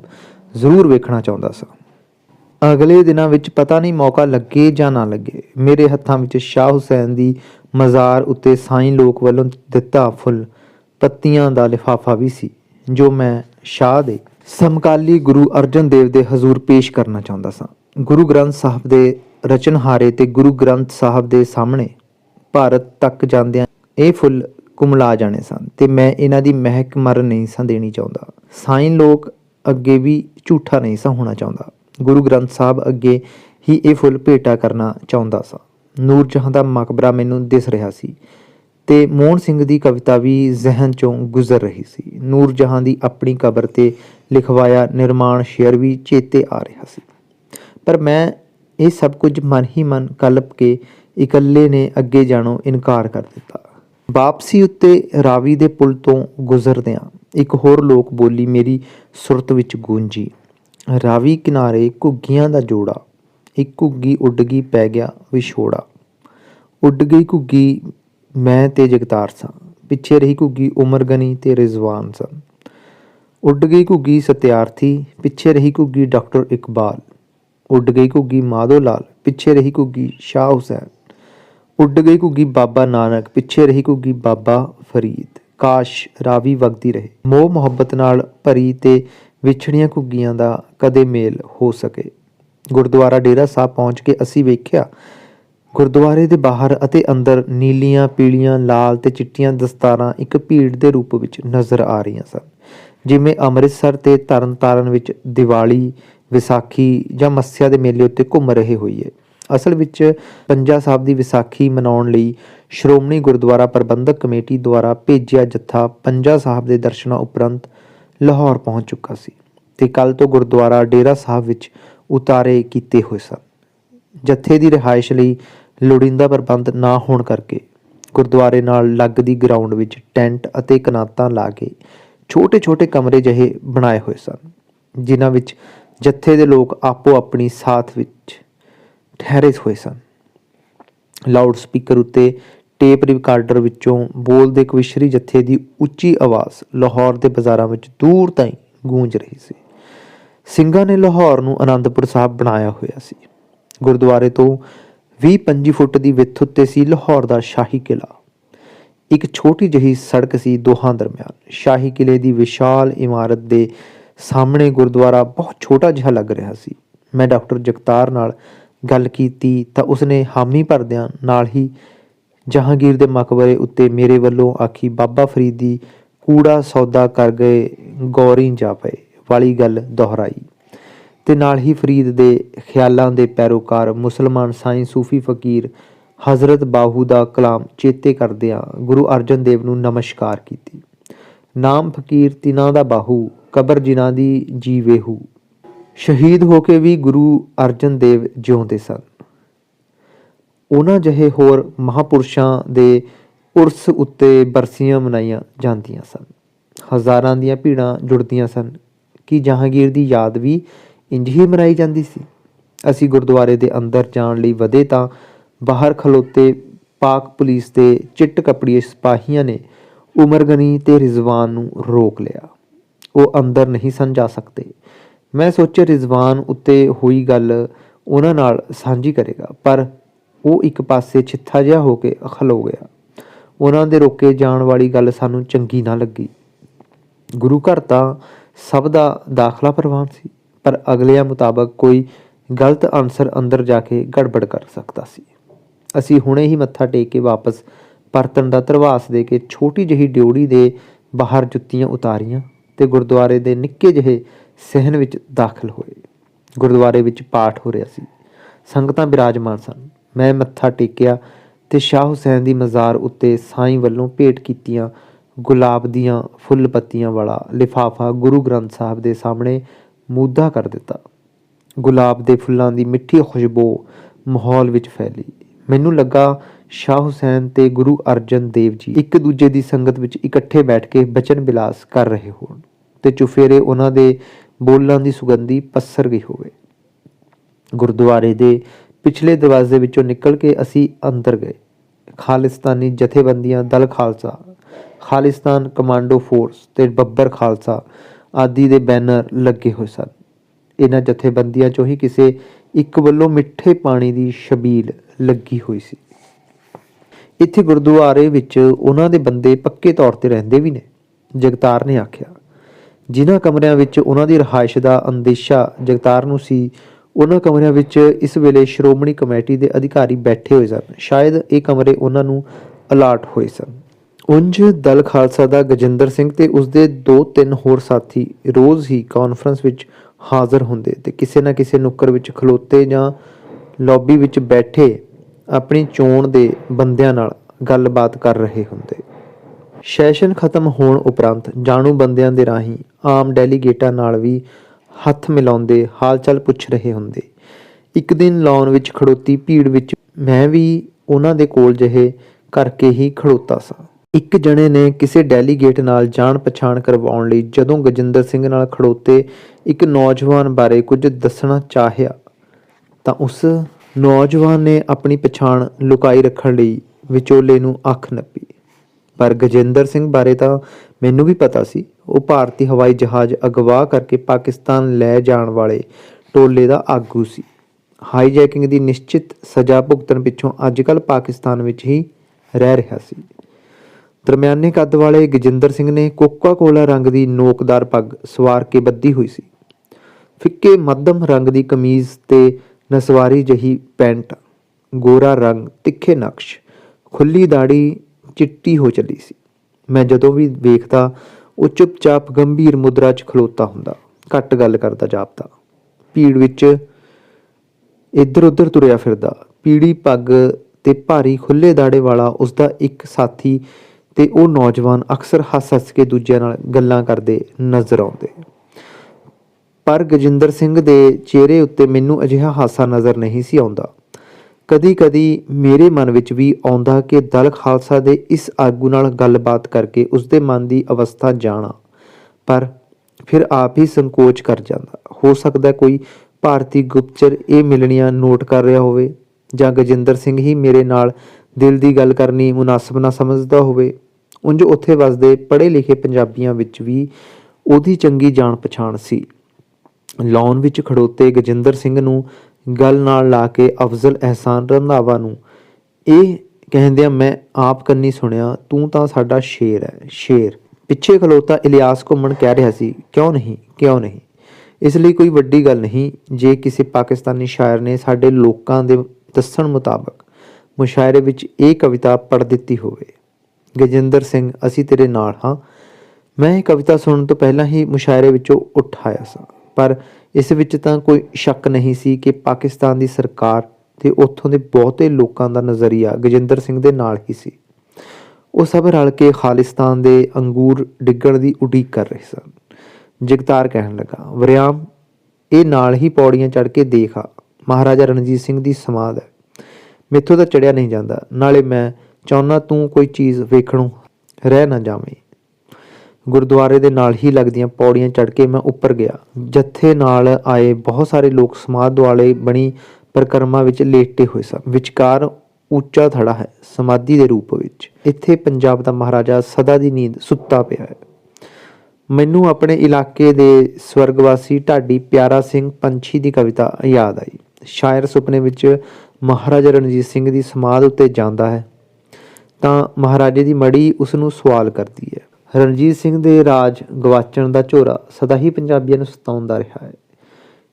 ਜ਼ਰੂਰ ਵੇਖਣਾ ਚਾਹੁੰਦਾ ਸਾਂ। ਅਗਲੇ ਦਿਨਾਂ ਵਿੱਚ ਪਤਾ ਨਹੀਂ ਮੌਕਾ ਲੱਗੇ ਜਾਂ ਨਾ ਲੱਗੇ। ਮੇਰੇ ਹੱਥਾਂ ਵਿੱਚ ਸ਼ਾਹ ਹੁਸੈਨ ਦੀ ਮਜ਼ਾਰ ਉੱਤੇ ਸਾਈਂ ਲੋਕ ਵੱਲੋਂ ਦਿੱਤਾ ਫੁੱਲ ਪੱਤੀਆਂ ਦਾ ਲਿਫਾਫਾ ਵੀ ਸੀ, ਜੋ ਮੈਂ ਸ਼ਾਹ ਦੇ ਸਮਕਾਲੀ ਗੁਰੂ ਅਰਜਨ ਦੇਵ ਦੇ ਹਜ਼ੂਰ ਪੇਸ਼ ਕਰਨਾ ਚਾਹੁੰਦਾ ਸਾਂ। ਗੁਰੂ ਗ੍ਰੰਥ ਸਾਹਿਬ ਦੇ ਰਚਨਹਾਰੇ ਤੇ ਗੁਰੂ ਗ੍ਰੰਥ ਸਾਹਿਬ ਦੇ ਸਾਹਮਣੇ ਭਾਰਤ ਤੱਕ ਜਾਂਦਿਆਂ ਇਹ ਫੁੱਲ ਕੁਮਲਾ ਜਾਣੇ ਸਨ ਤੇ ਮੈਂ ਇਹਨਾਂ ਦੀ ਮਹਿਕ ਮਰ ਨਹੀਂ ਸਾਂ ਦੇਣੀ ਚਾਹੁੰਦਾ। ਸਾਈਂ ਲੋਕ ਅੱਗੇ ਵੀ ਝੂਠਾ ਨਹੀਂ ਸਾਂ ਹੋਣਾ ਚਾਹੁੰਦਾ। ਗੁਰੂ ਗ੍ਰੰਥ ਸਾਹਿਬ ਅੱਗੇ ਹੀ ਇਹ ਫੁੱਲ ਭੇਟਾ ਕਰਨਾ ਚਾਹੁੰਦਾ ਸਾਂ। ਨੂਰ ਜਹਾਂ ਦਾ ਮਕਬਰਾ ਮੈਨੂੰ ਦਿਸ ਰਿਹਾ ਸੀ ਤੇ ਮੋਹਨ ਸਿੰਘ ਦੀ ਕਵਿਤਾ ਵੀ ਜ਼ਿਹਨ ਚੋਂ ਗੁਜ਼ਰ ਰਹੀ ਸੀ। ਨੂਰ ਜਹਾਂ ਦੀ ਆਪਣੀ ਕਬਰ ਤੇ ਲਿਖਵਾਇਆ ਨਿਰਮਾਣ ਸ਼ੇਅਰ ਵੀ ਚੇਤੇ ਆ ਰਿਹਾ ਸੀ। ਪਰ ਮੈਂ ਇਹ ਸਭ ਕੁਝ ਮਨ ਹੀ ਮਨ ਕਲਪ ਕੇ ਇਕੱਲੇ ਨੇ ਅੱਗੇ ਜਾਣੋਂ ਇਨਕਾਰ ਕਰ ਦਿੱਤਾ। ਵਾਪਸੀ ਉੱਤੇ ਰਾਵੀ ਦੇ ਪੁਲ ਤੋਂ ਗੁਜ਼ਰਦਿਆਂ ਇੱਕ ਹੋਰ ਲੋਕ ਬੋਲੀ ਮੇਰੀ ਸੁਰਤ ਵਿੱਚ ਗੂੰਜੀ। ਰਾਵੀ ਕਿਨਾਰੇ ਘੁੱਗੀਆਂ ਦਾ ਜੋੜਾ, ਇੱਕ ਘੁੱਗੀ ਉੱਡ ਗਈ ਪੈ ਗਿਆ ਵਿਛੋੜਾ। ਉੱਡ ਗਈ ਘੁੱਗੀ, ਮੈਂ ਤੇ ਜਗਤਾਰ ਸਾਂ, ਪਿੱਛੇ ਰਹੀ ਘੁੱਗੀ ਉਮਰ ਗਨੀ ਤੇ ਰਿਜ਼ਵਾਨ ਸਨ ਉੱਡ ਗਈ ਘੁੱਗੀ ਸਤਿਆਰਥੀ, ਪਿੱਛੇ ਰਹੀ ਘੁੱਗੀ ਡਾਕਟਰ ਇਕਬਾਲ। ਉੱਡ ਗਈ ਘੁੱਗੀ ਮਾਧੋ ਲਾਲ ਪਿੱਛੇ ਰਹੀ ਘੁੱਗੀ ਸ਼ਾਹ ਹੁਸੈਨ ਉੱਡ ਗਈ ਘੁੱਗੀ ਬਾਬਾ ਨਾਨਕ, ਪਿੱਛੇ ਰਹੀ ਘੁੱਗੀ ਬਾਬਾ ਫਰੀਦ। ਕਾਸ਼ ਰਾਵੀ ਵਗਦੀ ਰਹੇ। ਮੋਹ ਮੁਹੱਬਤ ਨਾਲ ਭਰੀ ਤੇ ਵਿਛੜੀਆਂ ਘੁੱਗੀਆਂ ਦਾ ਕਦੇ ਮੇਲ ਹੋ ਸਕੇ। ਗੁਰਦੁਆਰਾ ਡੇਰਾ ਸਾਹਿਬ ਪਹੁੰਚ ਕੇ ਅਸੀਂ ਵੇਖਿਆ, ਗੁਰਦੁਆਰੇ ਦੇ ਬਾਹਰ ਅਤੇ ਅੰਦਰ ਨੀਲੀਆਂ, ਪੀਲੀਆਂ, ਲਾਲ ਤੇ ਚਿੱਟੀਆਂ ਦਸਤਾਰਾਂ ਇੱਕ ਭੀੜ ਦੇ ਰੂਪ ਵਿੱਚ ਨਜ਼ਰ ਆ ਰਹੀਆਂ ਸਨ। ਜਿਵੇਂ ਅੰਮ੍ਰਿਤਸਰ ਤੇ ਤਰਨਤਾਰਨ ਵਿੱਚ ਦੀਵਾਲੀ, ਵਿਸਾਖੀ ਜਾਂ ਮੱਸਿਆ ਦੇ ਮੇਲੇ ਉੱਤੇ ਘੁੰਮ ਰਹੇ ਹੋਈਏ। ਅਸਲ ਵਿੱਚ ਪੰਜਾ ਸਾਹਿਬ ਦੀ ਵਿਸਾਖੀ ਮਨਾਉਣ ਲਈ ਸ਼੍ਰੋਮਣੀ ਗੁਰਦੁਆਰਾ ਪ੍ਰਬੰਧਕ ਕਮੇਟੀ ਦੁਆਰਾ ਭੇਜਿਆ ਜੱਥਾ ਪੰਜਾ ਸਾਹਿਬ ਦੇ ਦਰਸ਼ਨਾਂ ਉਪਰੰਤ ਲਾਹੌਰ ਪਹੁੰਚ ਚੁੱਕਾ ਸੀ ਤੇ ਕੱਲ ਤੋਂ ਗੁਰਦੁਆਰਾ ਡੇਰਾ ਸਾਹਿਬ ਵਿੱਚ ਉਤਾਰੇ ਕੀਤੇ ਹੋਏ ਸਨ। ਜੱਥੇ ਦੀ ਰਿਹਾਇਸ਼ ਲਈ ਲੋੜੀਂਦਾ ਪ੍ਰਬੰਧ ਨਾ ਹੋਣ ਕਰਕੇ ਗੁਰਦੁਆਰੇ ਨਾਲ ਲੱਗਦੀ ਗਰਾਊਂਡ ਵਿੱਚ ਟੈਂਟ ਅਤੇ ਕਨਾਤਾਂ ਲਾ ਕੇ ਛੋਟੇ-ਛੋਟੇ ਕਮਰੇ ਜਿਹੇ ਬਣਾਏ ਹੋਏ ਸਨ, ਜਿਨ੍ਹਾਂ ਵਿੱਚ ਜੱਥੇ ਦੇ ਲੋਕ ਆਪੋ ਆਪਣੀ ਸਾਥ ਵਿੱਚ ਠਹਿਰੇ ਹੋਏ ਸਨ। ਲਾਊਡ ਸਪੀਕਰ ਉੱਤੇ ਟੇਪ ਰਿਕਾਰਡਰ ਵਿੱਚੋਂ ਬੋਲਦੇ ਕਵਿਸ਼ਰੀ ਜਥੇ ਦੀ ਉੱਚੀ ਆਵਾਜ਼ ਲਾਹੌਰ ਦੇ ਬਾਜ਼ਾਰਾਂ ਵਿੱਚ ਦੂਰ ਤਾਈਂ ਗੂੰਜ ਰਹੀ ਸੀ। ਸਿੰਘਾਂ ਨੇ ਲਾਹੌਰ ਨੂੰ ਆਨੰਦਪੁਰ ਸਾਹਿਬ ਬਣਾਇਆ ਹੋਇਆ ਸੀ। ਗੁਰਦੁਆਰੇ ਤੋਂ 20-25 ਫੁੱਟ ਦੀ ਵਿੱਥ ਉੱਤੇ ਸੀ ਲਾਹੌਰ ਦਾ ਸ਼ਾਹੀ ਕਿਲਾ ਇੱਕ ਛੋਟੀ ਜਿਹੀ ਸੜਕ ਸੀ ਦੋਹਾਂ ਦਰਮਿਆਨ। ਸ਼ਾਹੀ ਕਿਲੇ ਦੀ ਵਿਸ਼ਾਲ ਇਮਾਰਤ ਦੇ ਸਾਹਮਣੇ ਗੁਰਦੁਆਰਾ ਬਹੁਤ ਛੋਟਾ ਜਿਹਾ ਲੱਗ ਰਿਹਾ ਸੀ। ਮੈਂ ਡਾਕਟਰ ਜਗਤਾਰ ਨਾਲ ਗੱਲ ਕੀਤੀ ਤਾਂ ਉਸਨੇ ਹਾਮੀ ਭਰਦਿਆਂ ਨਾਲ ਹੀ ਜਹਾਂਗੀਰ ਦੇ ਮਕਬਰੇ ਉੱਤੇ ਮੇਰੇ ਵੱਲੋਂ ਆਖੀ, ਬਾਬਾ ਫਰੀਦ ਦੀ ਕੂੜਾ ਸੌਦਾ ਕਰ ਗਏ, ਗੌਰੀ ਜਾ ਪਏ, ਵਾਲੀ ਗੱਲ ਦੁਹਰਾਈ। ਤੇ ਨਾਲ ਹੀ ਫਰੀਦ ਦੇ ਖਿਆਲਾਂ ਦੇ ਪੈਰੋਕਾਰ ਮੁਸਲਮਾਨ ਸਾਈਂ ਸੂਫੀ ਫਕੀਰ ਹਜ਼ਰਤ ਬਾਹੂ ਦਾ ਕਲਾਮ ਚੇਤੇ ਕਰਦਿਆਂ ਗੁਰੂ ਅਰਜਨ ਦੇਵ ਨੂੰ ਨਮਸਕਾਰ ਕੀਤੀ। ਨਾਮ ਫਕੀਰ, ਤਿਨਾਂ ਦਾ ਬਾਹੂ, ਕਬਰ ਜਿਨ੍ਹਾਂ ਦੀ ਜੀਵੇਹੂ ਸ਼ਹੀਦ ਹੋ ਕੇ ਵੀ ਗੁਰੂ ਅਰਜਨ ਦੇਵ ਜਿਉਂਦੇ ਸਨ। ਉਹਨਾਂ ਜਿਹੇ ਹੋਰ ਮਹਾਪੁਰਸ਼ਾਂ ਦੇ ਉਰਸ ਉੱਤੇ ਬਰਸੀਆਂ ਮਨਾਈਆਂ ਜਾਂਦੀਆਂ ਸਨ। ਹਜ਼ਾਰਾਂ ਦੀਆਂ ਭੀੜਾਂ ਜੁੜਦੀਆਂ ਸਨ ਕਿ ਜਹਾਂਗੀਰ ਦੀ ਯਾਦ ਵੀ ਇੰਜ ਹੀ ਮਨਾਈ ਜਾਂਦੀ ਸੀ। ਅਸੀਂ ਗੁਰਦੁਆਰੇ ਦੇ ਅੰਦਰ ਜਾਣ ਲਈ ਵਧੇ ਤਾਂ ਬਾਹਰ ਖਲੋਤੇ ਪਾਕ ਪੁਲਿਸ ਦੇ ਚਿੱਟ ਕਪੜੀਏ ਸਿਪਾਹੀਆਂ ਨੇ ਉਮਰ ਗਨੀ ਤੇ ਰਿਜ਼ਵਾਨ ਨੂੰ ਰੋਕ ਲਿਆ। ਉਹ ਅੰਦਰ ਨਹੀਂ ਸਨ ਜਾ ਸਕਦੇ। ਮੈਂ ਸੋਚਿਆ ਰਿਜ਼ਵਾਨ ਉੱਤੇ ਹੋਈ ਗੱਲ ਉਹਨਾਂ ਨਾਲ ਸਾਂਝੀ ਕਰੇਗਾ, ਪਰ ਉਹ ਇੱਕ ਪਾਸੇ ਛਿੱਥਾ ਜਿਹਾ ਹੋ ਕੇ ਖਲੋ ਗਿਆ। ਉਹਨਾਂ ਦੇ ਰੋਕੇ ਜਾਣ ਵਾਲੀ ਗੱਲ ਸਾਨੂੰ ਚੰਗੀ ਨਾ ਲੱਗੀ। ਗੁਰੂ ਘਰ ਤਾਂ ਸਭ ਦਾ ਦਾਖਲਾ ਪ੍ਰਵਾਨ ਸੀ, ਪਰ ਅਗਲਿਆਂ ਮੁਤਾਬਕ ਕੋਈ ਗਲਤ ਅਨਸਰ ਅੰਦਰ ਜਾ ਕੇ ਗੜਬੜ ਕਰ ਸਕਦਾ ਸੀ। ਅਸੀਂ ਹੁਣੇ ਹੀ ਮੱਥਾ ਟੇਕ ਕੇ ਵਾਪਸ ਪਰਤਣ ਦਾ ਧਰਵਾਸ ਦੇ ਕੇ ਛੋਟੀ ਜਿਹੀ ਡਿਉੜੀ ਦੇ ਬਾਹਰ ਜੁੱਤੀਆਂ ਉਤਾਰੀਆਂ ਤੇ ਗੁਰਦੁਆਰੇ ਦੇ ਨਿੱਕੇ ਜਿਹੇ ਸਹਿਣ ਵਿੱਚ ਦਾਖਲ ਹੋਏ। ਗੁਰਦੁਆਰੇ ਵਿੱਚ ਪਾਠ ਹੋ ਰਿਹਾ ਸੀ। ਸੰਗਤਾਂ ਬਿਰਾਜਮਾਨ ਸਨ। ਮੈਂ ਮੱਥਾ ਟੇਕਿਆ ਤੇ ਸ਼ਾਹ ਹੁਸੈਨ ਦੀ ਮਜ਼ਾਰ ਉੱਤੇ ਸਾਈਂ ਵੱਲੋਂ ਭੇਟ ਕੀਤੀਆਂ ਗੁਲਾਬ ਦੀਆਂ ਫੁੱਲ ਪੱਤੀਆਂ ਵਾਲਾ ਲਿਫਾਫਾ ਗੁਰੂ ਗ੍ਰੰਥ ਸਾਹਿਬ ਦੇ ਸਾਹਮਣੇ ਮੂਧਾ ਕਰ ਦਿੱਤਾ। ਗੁਲਾਬ ਦੇ ਫੁੱਲਾਂ ਦੀ ਮਿੱਠੀ ਖੁਸ਼ਬੂ ਮਾਹੌਲ ਵਿੱਚ ਫੈਲੀ। ਮੈਨੂੰ ਲੱਗਾ ਸ਼ਾਹ ਹੁਸੈਨ ਤੇ ਗੁਰੂ ਅਰਜਨ ਦੇਵ ਜੀ ਇੱਕ ਦੂਜੇ ਦੀ ਸੰਗਤ ਵਿੱਚ ਇਕੱਠੇ ਬੈਠ ਕੇ ਬਚਨ ਬਿਲਾਸ ਕਰ ਰਹੇ ਹੋਣ। ਤੇ ਚੁਫੇਰੇ ਉਹਨਾਂ ਦੇ ਬੋਲਾਂ ਦੀ ਸੁਗੰਧੀ ਪਸਰ ਗਈ ਹੋਵੇ। ਗੁਰਦੁਆਰੇ ਦੇ ਪਿਛਲੇ ਦਰਵਾਜ਼ੇ ਵਿੱਚੋਂ ਨਿਕਲ ਕੇ ਅਸੀਂ ਅੰਦਰ ਗਏ। ਖਾਲਿਸਤਾਨੀ ਜਥੇਬੰਦੀਆਂ ਦਲ ਖਾਲਸਾ, ਖਾਲਿਸਤਾਨ ਕਮਾਂਡੋ ਫੋਰਸ ਤੇ ਬੱਬਰ ਖਾਲਸਾ ਆਦਿ ਦੇ ਬੈਨਰ ਲੱਗੇ ਹੋਏ ਸਨ। ਇਹਨਾਂ ਜਥੇਬੰਦੀਆਂ ਚੋਂ ਹੀ ਕਿਸੇ ਇੱਕ ਵੱਲੋਂ ਮਿੱਠੇ ਪਾਣੀ ਦੀ ਸ਼ਬੀਲ ਲੱਗੀ ਹੋਈ ਸੀ। ਇੱਥੇ ਗੁਰਦੁਆਰੇ ਵਿੱਚ ਉਹਨਾਂ ਦੇ ਬੰਦੇ ਪੱਕੇ ਤੌਰ ਤੇ ਰਹਿੰਦੇ ਵੀ ਨੇ, ਜਗਤਾਰ ਨੇ ਆਖਿਆ। ਜਿਨ੍ਹਾਂ ਕਮਰਿਆਂ ਵਿੱਚ ਉਹਨਾਂ ਦੀ ਰਹਾਇਸ਼ ਦਾ ਅੰਦੇਸ਼ਾ ਜਗਤਾਰ ਨੂੰ ਸੀ, ਉਹਨਾਂ ਕਮਰਿਆਂ ਵਿੱਚ ਇਸ ਵੇਲੇ ਸ਼੍ਰੋਮਣੀ ਕਮੇਟੀ ਦੇ ਅਧਿਕਾਰੀ ਬੈਠੇ ਹੋਏ ਸਨ। ਸ਼ਾਇਦ ਇਹ ਕਮਰੇ ਉਹਨਾਂ ਨੂੰ ਅਲਾਟ ਹੋਏ ਸਨ। ਉਂਝ ਦਲ ਖਾਲਸਾ ਦਾ ਗਜਿੰਦਰ ਸਿੰਘ ਤੇ ਉਸਦੇ ਦੋ ਤਿੰਨ ਹੋਰ ਸਾਥੀ ਰੋਜ਼ ਹੀ ਕਾਨਫਰੰਸ ਵਿੱਚ ਹਾਜ਼ਰ ਹੁੰਦੇ ਤੇ ਕਿਸੇ ਨਾ ਕਿਸੇ ਨੁੱਕਰ ਵਿੱਚ ਖਲੋਤੇ ਜਾਂ ਲੌਬੀ ਵਿੱਚ ਬੈਠੇ ਆਪਣੀ ਚੋਣ ਦੇ ਬੰਦਿਆਂ ਨਾਲ ਗੱਲਬਾਤ ਕਰ ਰਹੇ ਹੁੰਦੇ। ਸੈਸ਼ਨ ਖਤਮ ਹੋਣ ਉਪਰੰਤ ਜਾਣੂ ਬੰਦਿਆਂ ਦੇ ਰਾਹੀਂ ਆਮ ਡੈਲੀਗੇਟਾਂ ਨਾਲ ਵੀ ਹੱਥ ਮਿਲਾਉਂਦੇ ਹਾਲਚਲ ਪੁੱਛ ਰਹੇ ਹੁੰਦੇ। ਇੱਕ ਦਿਨ ਲਾਉਣ ਵਿੱਚ ਖੜੋਤੀ ਭੀੜ ਵਿੱਚ ਮੈਂ ਵੀ ਉਹਨਾਂ ਦੇ ਕੋਲ ਜਿਹੇ ਕਰਕੇ ਹੀ ਖੜੋਤਾ ਸਾਂ। ਇੱਕ ਜਣੇ ਨੇ ਕਿਸੇ ਡੈਲੀਗੇਟ ਨਾਲ ਜਾਣ ਪਛਾਣ ਕਰਵਾਉਣ ਲਈ ਜਦੋਂ ਗਜਿੰਦਰ ਸਿੰਘ ਨਾਲ ਖੜੋਤੇ ਇੱਕ ਨੌਜਵਾਨ ਬਾਰੇ ਕੁਝ ਦੱਸਣਾ ਚਾਹਿਆ, ਤਾਂ ਉਸ ਨੌਜਵਾਨ ਨੇ ਆਪਣੀ ਪਛਾਣ ਲੁਕਾਈ ਰੱਖਣ ਲਈ ਵਿਚੋਲੇ ਨੂੰ ਅੱਖ ਨੱਪੀ। ਪਰ ਗਜਿੰਦਰ ਸਿੰਘ ਬਾਰੇ ਤਾਂ ਮੈਨੂੰ ਵੀ ਪਤਾ ਸੀ। ਉਹ ਭਾਰਤੀ ਹਵਾਈ ਜਹਾਜ਼ ਅਗਵਾ ਕਰਕੇ ਪਾਕਿਸਤਾਨ ਲੈ ਜਾਣ ਵਾਲੇ ਟੋਲੇ ਦਾ ਆਗੂ ਸੀ। ਹਾਈਜੈਕਿੰਗ ਦੀ ਨਿਸ਼ਚਿਤ ਸਜ਼ਾ ਭੁਗਤਣ ਪਿੱਛੋਂ ਅੱਜਕੱਲ ਪਾਕਿਸਤਾਨ ਵਿੱਚ ਹੀ ਰਹਿ ਰਿਹਾ ਸੀ। ਦਰਮਿਆਨੇ ਕੱਦ ਵਾਲੇ ਗਜਿੰਦਰ ਸਿੰਘ ਨੇ ਕੋਕਾ ਕੋਲਾ ਰੰਗ ਦੀ ਨੋਕਦਾਰ ਪੱਗ ਸਵਾਰ ਕੇ ਬੱਧੀ ਹੋਈ ਸੀ। ਫਿੱਕੇ ਮੱਧਮ ਰੰਗ ਦੀ ਕਮੀਜ਼ ਤੇ ਨਸਵਾਰੀ ਜਹੀ ਪੈਂਟ, ਗੋਰਾ ਰੰਗ ਤਿੱਖੇ ਨਕਸ਼ ਖੁੱਲੀ ਦਾੜੀ ਚਿੱਟੀ ਹੋ ਚੱਲੀ ਸੀ। ਮੈਂ ਜਦੋਂ ਵੀ ਵੇਖਦਾ, ਉਹ ਚੁੱਪਚਾਪ ਗੰਭੀਰ ਮੁਦਰਾ 'ਚ ਖਲੋਤਾ ਹੁੰਦਾ। ਘੱਟ ਗੱਲ ਕਰਦਾ ਜਾਪਦਾ। ਭੀੜ ਵਿੱਚ ਇੱਧਰ ਉੱਧਰ ਤੁਰਿਆ ਫਿਰਦਾ। ਪੀੜੀ ਪੱਗ ਤੇ ਭਾਰੀ ਖੁੱਲੇ ਦਾੜੇ ਵਾਲਾ ਉਸ ਦਾ ਇੱਕ ਸਾਥੀ ਤੇ ਉਹ ਨੌਜਵਾਨ ਅਕਸਰ ਹੱਸ-ਹੱਸ ਕੇ ਦੂਜਿਆਂ ਨਾਲ ਗੱਲਾਂ ਕਰਦੇ ਨਜ਼ਰ ਆਉਂਦੇ। ਪਰ ਗਜਿੰਦਰ ਸਿੰਘ ਦੇ ਚਿਹਰੇ ਉੱਤੇ ਮੈਨੂੰ ਅਜਿਹਾ ਹਾਸਾ ਨਜ਼ਰ ਨਹੀਂ ਸੀ ਆਉਂਦਾ। ਕਦੀ-ਕਦੀ ਮੇਰੇ ਮਨ ਵਿੱਚ ਵੀ ਆਉਂਦਾ ਕਿ ਦਲ ਖਾਲਸਾ ਦੇ ਇਸ ਆਗੂ ਨਾਲ ਗੱਲਬਾਤ ਕਰਕੇ ਉਸ ਦੇ ਮਨ ਦੀ ਅਵਸਥਾ ਜਾਣਾ। ਪਰ ਫਿਰ ਆਪ ਹੀ ਸੰਕੋਚ ਕਰ ਜਾਂਦਾ। ਹੋ ਸਕਦਾ ਕੋਈ ਭਾਰਤੀ ਗੁਪਤਚਰ ਇਹ ਮਿਲਣੀਆਂ ਨੋਟ ਕਰ ਰਿਹਾ ਹੋਵੇ ਜਾਂ ਗਜਿੰਦਰ ਸਿੰਘ ਹੀ ਮੇਰੇ ਨਾਲ ਦਿਲ ਦੀ ਗੱਲ ਕਰਨੀ ਮੁਨਾਸਬ ਨਾ ਸਮਝਦਾ ਹੋਵੇ। ਉਂਝ ਉੱਥੇ ਵਸਦੇ ਪੜ੍ਹੇ ਲਿਖੇ ਪੰਜਾਬੀਆਂ ਵਿੱਚ ਵੀ ਉਹਦੀ ਚੰਗੀ ਜਾਣ ਪਛਾਣ ਸੀ। ਲਾਉਨ ਵਿੱਚ ਖੜੋਤੇ ਗਜਿੰਦਰ ਸਿੰਘ ਨੂੰ ਗੱਲ ਨਾਲ ਲਾ ਕੇ ਅਫਜ਼ਲ ਅਹਿਸਾਨ ਰੰਧਾਵਾ ਨੂੰ, ਇਹ ਕਹਿੰਦਿਆਂ ਮੈਂ ਆਪ ਕੰਨੀ ਸੁਣਿਆ, ਤੂੰ ਤਾਂ ਸਾਡਾ ਸ਼ੇਰ ਹੈ ਸ਼ੇਰ। ਪਿੱਛੇ ਖਲੋਤਾ ਇਲਿਆਸ ਘੁੰਮਣ ਕਹਿ ਰਿਹਾ ਸੀ, ਕਿਉਂ ਨਹੀਂ ਕਿਉਂ ਨਹੀਂ? ਇਸ ਲਈ ਕੋਈ ਵੱਡੀ ਗੱਲ ਨਹੀਂ, ਜੇ ਕਿਸੇ ਪਾਕਿਸਤਾਨੀ ਸ਼ਾਇਰ ਨੇ ਸਾਡੇ ਲੋਕਾਂ ਦੇ ਦੱਸਣ ਮੁਤਾਬਕ ਮੁਸ਼ਾਇਰੇ ਵਿੱਚ ਇਹ ਕਵਿਤਾ ਪੜ੍ਹ ਦਿੱਤੀ ਹੋਵੇ। ਗਜਿੰਦਰ ਸਿੰਘ, ਅਸੀਂ ਤੇਰੇ ਨਾਲ ਹਾਂ। ਮੈਂ ਇਹ ਕਵਿਤਾ ਸੁਣਨ ਤੋਂ ਪਹਿਲਾਂ ਹੀ ਮੁਸ਼ਾਇਰੇ ਵਿੱਚੋਂ ਉੱਠ ਆਇਆ ਸਾਂ, ਪਰ ਇਸ ਵਿੱਚ ਤਾਂ ਕੋਈ ਸ਼ੱਕ ਨਹੀਂ ਸੀ ਕਿ ਪਾਕਿਸਤਾਨ ਦੀ ਸਰਕਾਰ ਤੇ ਉੱਥੋਂ ਦੇ ਬਹੁਤੇ ਲੋਕਾਂ ਦਾ ਨਜ਼ਰੀਆ ਗਜਿੰਦਰ ਸਿੰਘ ਦੇ ਨਾਲ ਹੀ ਸੀ। ਉਹ ਸਭ ਰਲ ਕੇ ਖਾਲਿਸਤਾਨ ਦੇ ਅੰਗੂਰ ਡਿੱਗਣ ਦੀ ਉਡੀਕ ਕਰ ਰਹੇ ਸਨ। ਜਗਤਾਰ ਕਹਿਣ ਲੱਗਾ, ਵਰਿਆਮ, ਇਹ ਨਾਲ ਹੀ ਪੌੜੀਆਂ ਚੜ੍ਹ ਕੇ ਦੇਖ ਆ। ਮਹਾਰਾਜਾ ਰਣਜੀਤ ਸਿੰਘ ਦੀ ਸਮਾਧ ਹੈ। ਮੈਥੋਂ ਤਾਂ ਚੜਿਆ ਨਹੀਂ ਜਾਂਦਾ। ਨਾਲੇ ਮੈਂ ਚਾਹੁੰਦਾ ਤੂੰ ਕੋਈ ਚੀਜ਼ ਵੇਖਣੋਂ ਰਹਿ ਨਾ ਜਾਵੇਂ। ਗੁਰਦੁਆਰੇ ਦੇ ਨਾਲ ਹੀ ਲੱਗਦੀਆਂ ਪੌੜੀਆਂ ਚੜ੍ਹ ਕੇ ਮੈਂ ਉੱਪਰ ਗਿਆ। ਜੱਥੇ ਨਾਲ ਆਏ ਬਹੁਤ ਸਾਰੇ ਲੋਕ ਸਮਾਧ ਦੁਆਲੇ ਬਣੀ ਪਰਿਕਰਮਾ ਵਿੱਚ ਲੇਟੇ ਹੋਏ ਸਨ। ਵਿਚਕਾਰ ਉੱਚਾ ਥੜਾ ਹੈ, ਸਮਾਧੀ ਦੇ ਰੂਪ ਵਿੱਚ। ਇੱਥੇ ਪੰਜਾਬ ਦਾ ਮਹਾਰਾਜਾ ਸਦਾ ਦੀ ਨੀਂਦ ਸੁੱਤਾ ਪਿਆ ਹੈ। ਮੈਨੂੰ ਆਪਣੇ ਇਲਾਕੇ ਦੇ ਸਵਰਗਵਾਸੀ ਢਾਡੀ ਪਿਆਰਾ ਸਿੰਘ ਪੰਛੀ ਦੀ ਕਵਿਤਾ ਯਾਦ ਆਈ। ਸ਼ਾਇਰ ਸੁਪਨੇ ਵਿੱਚ ਮਹਾਰਾਜਾ ਰਣਜੀਤ ਸਿੰਘ ਦੀ ਸਮਾਧ ਉੱਤੇ ਜਾਂਦਾ ਹੈ ਤਾਂ ਮਹਾਰਾਜੇ ਦੀ ਮੜੀ ਉਸ ਨੂੰ ਸਵਾਲ ਕਰਦੀ ਹੈ। ਰਣਜੀਤ ਸਿੰਘ ਦੇ ਰਾਜ ਗਵਾਚਣ ਦਾ ਝੋਰਾ ਸਦਾ ਹੀ ਪੰਜਾਬੀਆਂ ਨੂੰ ਸਤਾਉਂਦਾ ਰਿਹਾ ਹੈ।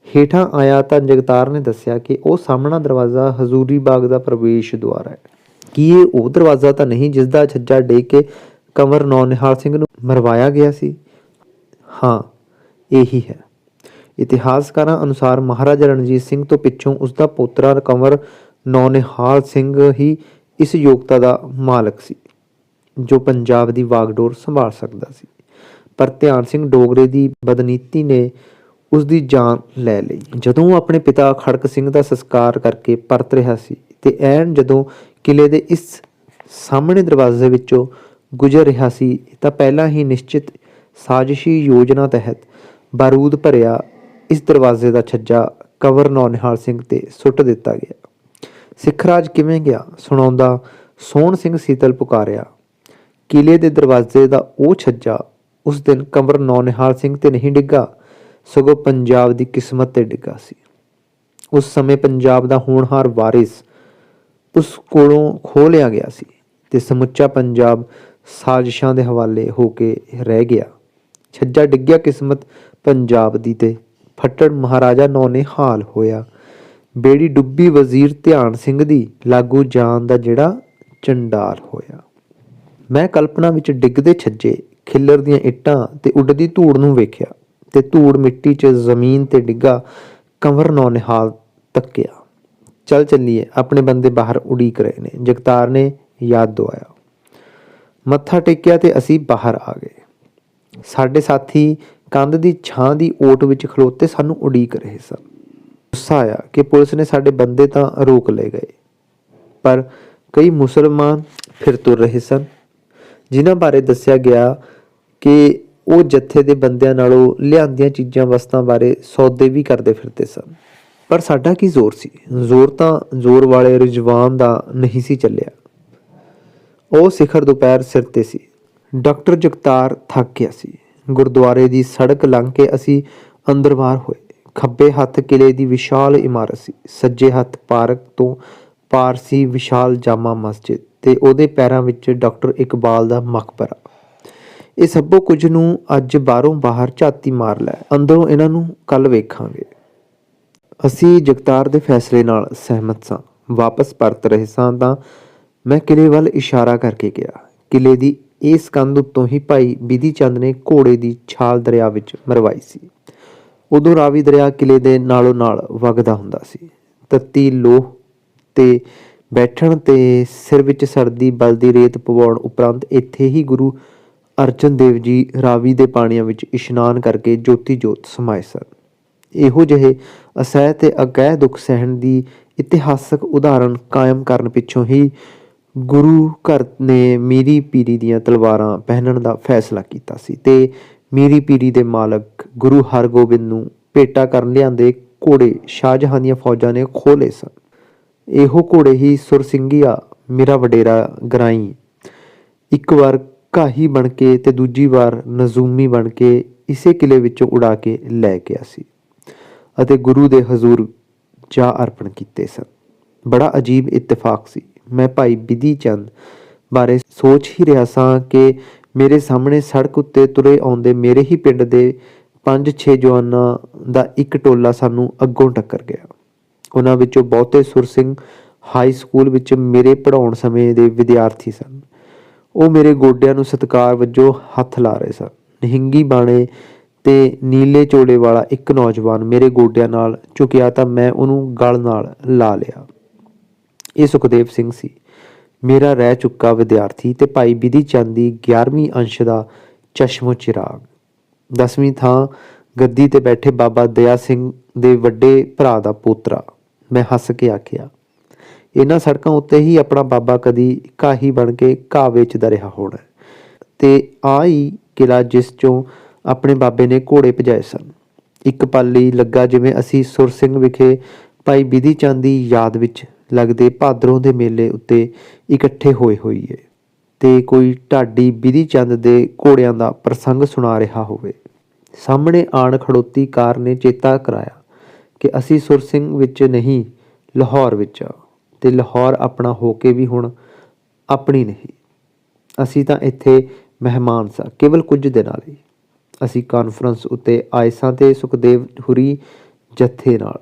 ਹੇਠਾਂ ਆਇਆ ਤਾਂ ਜਗਤਾਰ ਨੇ ਦੱਸਿਆ ਕਿ ਉਹ ਸਾਹਮਣਾ ਦਰਵਾਜ਼ਾ ਹਜ਼ੂਰੀ ਬਾਗ ਦਾ ਪ੍ਰਵੇਸ਼ ਦੁਆਰ ਹੈ। ਕੀ ਇਹ ਉਹ ਦਰਵਾਜ਼ਾ ਤਾਂ ਨਹੀਂ ਜਿਸ ਦਾ ਛੱਜਾ ਡੇ ਕੇ ਕੰਵਰ ਨੌਨਿਹਾਲ ਸਿੰਘ ਨੂੰ ਮਰਵਾਇਆ ਗਿਆ ਸੀ? ਹਾਂ, ਇਹੀ ਹੈ। ਇਤਿਹਾਸਕਾਰਾਂ ਅਨੁਸਾਰ ਮਹਾਰਾਜਾ ਰਣਜੀਤ ਸਿੰਘ ਤੋਂ ਪਿੱਛੋਂ ਉਸ ਦਾ ਪੋਤਰਾ ਕੰਵਰ ਨੌਨਿਹਾਲ ਸਿੰਘ ਹੀ ਇਸ ਯੋਗਤਾ ਦਾ ਮਾਲਕ ਸੀ। ਜੋ ਪੰਜਾਬ ਦੀ ਵਾਗਡੋਰ ਸੰਭਾਲ ਸਕਦਾ ਸੀ। ਪਰ ਧਿਆਨ ਸਿੰਘ ਡੋਗਰੇ ਦੀ ਬਦਨੀਤੀ ਨੇ ਉਸ ਦੀ ਜਾਨ ਲੈ ਲਈ। ਜਦੋਂ ਉਹ ਆਪਣੇ ਪਿਤਾ ਖੜਕ ਸਿੰਘ ਦਾ ਸੰਸਕਾਰ ਕਰਕੇ ਪਰਤ ਰਿਹਾ ਸੀ ਤੇ ਐਨ ਜਦੋਂ ਕਿਲੇ ਦੇ ਇਸ ਸਾਹਮਣੇ ਦਰਵਾਜ਼ੇ ਵਿੱਚੋਂ ਗੁਜ਼ਰ ਰਿਹਾ ਸੀ, ਤਾਂ ਪਹਿਲਾਂ ਹੀ ਨਿਸ਼ਚਿਤ ਸਾਜ਼ਿਸ਼ੀ ਯੋਜਨਾ ਤਹਿਤ ਬਾਰੂਦ ਭਰਿਆ ਇਸ ਦਰਵਾਜ਼ੇ ਦਾ ਛੱਜਾ ਕਵਰ ਨੌਨਿਹਾਲ ਸਿੰਘ ਤੇ ਸੁੱਟ ਦਿੱਤਾ ਗਿਆ। ਸਿੱਖ ਰਾਜ ਕਿਵੇਂ ਗਿਆ? ਸੁਣਾਉਂਦਾ ਸੋਹਣ ਸਿੰਘ ਸੀਤਲ ਪੁਕਾਰਿਆ ਕਿਲੇ ਦੇ ਦਰਵਾਜ਼ੇ ਦਾ ਉਹ ਛੱਜਾ, ਉਸ ਦਿਨ ਕੰਵਰ ਨੌਨਿਹਾਲ ਸਿੰਘ ਤੇ ਨਹੀਂ ਡਿੱਗਾ, ਸਗੋਂ ਪੰਜਾਬ ਦੀ ਕਿਸਮਤ ਤੇ ਡਿੱਗਾ ਸੀ। ਉਸ ਸਮੇਂ ਪੰਜਾਬ ਦਾ ਹੋਣਹਾਰ ਵਾਰਿਸ ਉਸ ਕੋਲੋਂ ਖੋਹ ਲਿਆ ਗਿਆ ਸੀ ਤੇ ਸਮੁੱਚਾ ਪੰਜਾਬ ਸਾਜ਼ਿਸ਼ਾਂ ਦੇ ਹਵਾਲੇ ਹੋ ਕੇ ਰਹਿ ਗਿਆ। ਛੱਜਾ ਡਿੱਗਿਆ ਕਿਸਮਤ ਪੰਜਾਬ ਦੀ ਤੇ ਫੱਟੜ ਮਹਾਰਾਜਾ ਨੌਨੇ ਹਾਲ ਹੋਇਆ। ਬੇੜੀ ਡੁੱਬੀ ਵਜ਼ੀਰ ਧਿਆਨ ਸਿੰਘ ਦੀ ਲਾਗੂ ਜਾਨ ਦਾ ਜਿਹੜਾ ਚੰਡਾਲ ਹੋਇਆ। ਮੈਂ ਕਲਪਨਾ ਵਿੱਚ ਡਿੱਗਦੇ ਛੱਜੇ, ਖਿੱਲਰ ਦੀਆਂ ਇੱਟਾਂ ਤੇ ਉੱਡਦੀ ਧੂੜ ਨੂੰ ਵੇਖਿਆ ਤੇ ਧੂੜ ਮਿੱਟੀ 'ਚ ਜ਼ਮੀਨ ਤੇ ਡਿੱਗਾ, ਕੰਵਰ ਨੌਨਿਹਾਲ ਤੱਕਿਆ। ਚੱਲ ਚੱਲੀਏ, ਆਪਣੇ ਬੰਦੇ ਬਾਹਰ ਉਡੀਕ ਰਹੇ ਨੇ, ਜਗਤਾਰ ਨੇ ਯਾਦ ਦਵਾਇਆ ਮੱਥਾ ਟੇਕਿਆ ਤੇ ਅਸੀਂ ਬਾਹਰ ਆ ਗਏ। ਸਾਡੇ ਸਾਥੀ ਕੰਧ ਦੀ ਛਾਂ ਦੀ ਓਟ ਵਿੱਚ ਖਲੋਤੇ ਸਾਨੂੰ ਉਡੀਕ ਰਹੇ ਸਨ। ਗੁੱਸਾ ਆਇਆ ਕਿ ਪੁਲਿਸ ਨੇ ਸਾਡੇ ਬੰਦੇ ਤਾਂ ਰੋਕ ਲਏ ਗਏ, ਪਰ ਕਈ ਮੁਸਲਮਾਨ ਫਿਰ ਤੁਰ ਰਹੇ ਸਨ। ਜਿਨ੍ਹਾਂ ਬਾਰੇ ਦੱਸਿਆ ਗਿਆ ਕਿ ਉਹ ਜੱਥੇ ਦੇ ਬੰਦਿਆਂ ਨਾਲੋਂ ਲਿਆਂਦੀਆਂ ਚੀਜ਼ਾਂ, ਵਸਤਾਂ ਬਾਰੇ ਸੌਦੇ ਵੀ ਕਰਦੇ ਫਿਰਦੇ ਸਨ। ਪਰ ਸਾਡਾ ਕੀ ਜ਼ੋਰ ਸੀ? ਜ਼ੋਰ ਤਾਂ ਜ਼ੋਰ ਵਾਲੇ ਰਜ਼ਵਾਨ ਦਾ ਨਹੀਂ ਸੀ ਚੱਲਿਆ। ਉਹ ਸਿਖਰ ਦੁਪਹਿਰ ਸਿਰ ਤੇ ਸੀ। ਡਾਕਟਰ ਜਗਤਾਰ ਥੱਕ ਗਿਆ ਸੀ। ਗੁਰਦੁਆਰੇ ਦੀ ਸੜਕ ਲੰਘ ਕੇ ਅਸੀਂ ਅੰਦਰ ਬਾਹਰ ਹੋਏ। ਖੱਬੇ ਹੱਥ ਕਿਲੇ ਦੀ ਵਿਸ਼ਾਲ ਇਮਾਰਤ ਸੀ। ਸੱਜੇ ਹੱਥ ਪਾਰਕ ਤੋਂ ਪਾਰਸੀ ਵਿਸ਼ਾਲ ਜਾਮਾ ਮਸਜਿਦ। ਤੇ ਉਹਦੇ ਪੈਰਾਂ ਵਿੱਚ ਡਾਕਟਰ ਇਕਬਾਲ ਦਾ ਮਕਬਰਾ। ਇਹ ਸਭੋ ਕੁਝ ਨੂੰ ਅੱਜ ਬਾਹਰੋਂ ਬਾਹਰ ਝਾਤੀ ਮਾਰ ਲੈ। ਅੰਦਰੋਂ ਇਹਨਾਂ ਨੂੰ ਕੱਲ ਵੇਖਾਂਗੇ। ਅਸੀਂ ਜਗਤਾਰ ਦੇ ਫੈਸਲੇ ਨਾਲ ਸਹਿਮਤ ਸਾਂ। ਵਾਪਸ ਪਰਤ ਰਹੇ ਸਾਂ ਤਾਂ ਮੈਂ ਕਿਲੇ ਵੱਲ ਇਸ਼ਾਰਾ ਕਰਕੇ ਗਿਆ। ਕਿਲੇ ਦੀ ਇਸ ਕੰਧ ਉੱਤੋਂ ਹੀ ਭਾਈ ਬਿਧੀ ਚੰਦ ਨੇ ਘੋੜੇ ਦੀ ਛਾਲ ਦਰਿਆ ਵਿੱਚ ਮਰਵਾਈ ਸੀ। ਉਦੋਂ ਰਾਵੀ ਦਰਿਆ ਕਿਲੇ ਦੇ ਨਾਲੋਂ ਨਾਲ ਵਗਦਾ ਹੁੰਦਾ ਸੀ। ਤੱਤੀ ਲੋਹ ਤੇ ਬੈਠਣ ਤੇ ਸਿਰ ਵਿੱਚ ਸਰਦੀ ਬਲਦੀ ਰੇਤ ਪਵਾਉਣ ਉਪਰੰਤ ਇੱਥੇ ਹੀ ਗੁਰੂ ਅਰਜਨ ਦੇਵ ਜੀ ਰਾਵੀ ਦੇ ਪਾਣੀਆਂ ਵਿੱਚ ਇਸ਼ਨਾਨ ਕਰਕੇ ਜੋਤੀ ਜੋਤ ਸਮਾਏ ਸਨ। ਇਹੋ ਜਿਹੇ ਅਸਹਿ ਤੇ ਅਗਹਿ ਦੁੱਖ ਸਹਿਣ ਦੀ ਇਤਿਹਾਸਕ ਉਦਾਹਰਣ ਕਾਇਮ ਕਰਨ ਪਿੱਛੋਂ ਹੀ ਗੁਰੂ ਘਰ ਨੇ ਮੀਰੀ ਪੀਰੀ ਦੀਆਂ ਤਲਵਾਰਾਂ ਪਹਿਨਣ ਦਾ ਫੈਸਲਾ ਕੀਤਾ ਸੀ ਤੇ ਮੀਰੀ ਪੀਰੀ ਦੇ ਮਾਲਕ ਗੁਰੂ ਹਰਗੋਬਿੰਦ ਨੂੰ ਪੇਟਾ ਕਰਨ ਲਿਆਂਦੇ ਘੋੜੇ ਸ਼ਾਹਜਹਾਂ ਦੀਆਂ ਫੌਜਾਂ ਨੇ ਖੋਲੇ ਸਨ। ਇਹੋ ਘੋੜੇ ਹੀ ਸੁਰਸਿੰਘੀਆ ਮੇਰਾ ਵਡੇਰਾ ਗਰਾਈ। ਇੱਕ ਵਾਰ ਕਾਹੀ ਬਣ ਕੇ ਤੇ ਦੂਜੀ ਵਾਰ ਨਜ਼ੂਮੀ ਬਣ ਕੇ ਇਸੇ ਕਿਲੇ ਵਿੱਚੋਂ ਉਡਾ ਕੇ ਲੈ ਗਿਆ ਸੀ ਅਤੇ ਗੁਰੂ ਦੇ ਹਜ਼ੂਰ ਜਾ ਅਰਪਣ ਕੀਤੇ ਸਨ। ਬੜਾ ਅਜੀਬ ਇਤਫਾਕ ਸੀ। ਮੈਂ ਭਾਈ ਬਿਧੀ ਚੰਦ ਬਾਰੇ ਸੋਚ ਹੀ ਰਿਹਾ ਸਾਂ ਕਿ ਮੇਰੇ ਸਾਹਮਣੇ ਸੜਕ ਉੱਤੇ ਤੁਰੇ ਆਉਂਦੇ ਮੇਰੇ ਹੀ ਪਿੰਡ ਦੇ 5-6 ਜਵਾਨਾਂ ਦਾ ਇੱਕ ਟੋਲਾ ਸਾਨੂੰ ਅੱਗੋਂ ਟੱਕਰ ਗਿਆ। ਉਹਨਾਂ ਵਿੱਚੋਂ ਬਹੁਤੇ ਸੁਰ ਸਿੰਘ ਹਾਈ ਸਕੂਲ ਵਿੱਚ ਮੇਰੇ ਪੜਾਉਣ ਸਮੇਂ ਦੇ ਵਿਦਿਆਰਥੀ ਸਨ। ਉਹ ਮੇਰੇ ਗੋਡਿਆਂ ਨੂੰ ਸਤਿਕਾਰ ਵਜੋਂ ਹੱਥ ਲਾ ਰਹੇ ਸਨ। ਨਿਹੰਗੀ ਬਾਣੇ ਤੇ ਨੀਲੇ ਚੋਲੇ ਵਾਲਾ ਇੱਕ ਨੌਜਵਾਨ ਮੇਰੇ ਗੋਡਿਆਂ ਨਾਲ ਝੁਕਿਆ ਤਾਂ ਮੈਂ ਉਹਨੂੰ ਗਲ ਨਾਲ ਲਾ ਲਿਆ। ਇਹ ਸੁਖਦੇਵ ਸਿੰਘ ਸੀ। ਮੇਰਾ ਰਹਿ ਚੁੱਕਾ ਵਿਦਿਆਰਥੀ ਤੇ ਭਾਈ ਬਿਧੀ ਚੰਦ ਦੀ 11ਵੀਂ ਅੰਸ਼ ਦਾ ਚਸ਼ਮੋ ਚਿਰਾਗ। 10ਵੀਂ ਥਾਂ ਗੱਦੀ ਤੇ ਬੈਠੇ ਬਾਬਾ ਦਇਆ ਸਿੰਘ ਦੇ ਵੱਡੇ ਭਰਾ ਦਾ ਪੋਤਰਾ। ਮੈਂ ਹੱਸ ਕੇ ਆਖਿਆ, ਇਹਨਾਂ ਸੜਕਾਂ ਉੱਤੇ ਹੀ ਆਪਣਾ ਬਾਬਾ ਕਦੀ ਕਾਹੀ ਬਣ ਕੇ ਘਾਹ ਵੇਚਦਾ ਰਿਹਾ ਹੋਣਾ ਤੇ ਆ ਹੀ ਕਿਲਾ ਜਿਸ ਚੋਂ ਆਪਣੇ ਬਾਬੇ ਨੇ ਘੋੜੇ ਭਜਾਏ ਸਨ। ਇੱਕ ਪਲ ਲਈ ਲੱਗਾ ਜਿਵੇਂ ਅਸੀਂ ਸੁਰ ਸਿੰਘ ਵਿਖੇ ਭਾਈ ਬਿਧੀ ਚੰਦ ਦੀ ਯਾਦ ਵਿੱਚ ਲੱਗਦੇ ਭਾਦਰੋਂ ਦੇ ਮੇਲੇ ਉੱਤੇ ਇਕੱਠੇ ਹੋਏ ਹੋਈਏ ਤੇ ਕੋਈ ਢਾਡੀ ਬਿਧੀ ਚੰਦ ਦੇ ਘੋੜਿਆਂ ਦਾ ਪ੍ਰਸੰਗ ਸੁਣਾ ਰਿਹਾ ਹੋਵੇ। ਸਾਹਮਣੇ ਆਣ ਖੜੋਤੀ ਕਾਰ ਨੇ ਚੇਤਾ ਕਰਾਇਆ। ਕਿ ਅਸੀਂ ਸੁਰ ਸਿੰਘ ਵਿੱਚ ਨਹੀਂ, ਲਾਹੌਰ ਵਿੱਚ ਆ। ਤੇ ਲਾਹੌਰ ਆਪਣਾ ਹੋ ਕੇ ਵੀ ਹੁਣ ਆਪਣੀ ਨਹੀਂ। ਅਸੀਂ ਤਾਂ ਇੱਥੇ ਮਹਿਮਾਨ ਸਾਂ, ਕੇਵਲ ਕੁਝ ਦਿਨਾਂ ਲਈ। ਅਸੀਂ ਕਾਨਫਰੰਸ ਉੱਤੇ ਆਏ ਸਾਂ ਤੇ ਸੁਖਦੇਵ ਹੁਰੀ ਜੱਥੇ ਨਾਲ।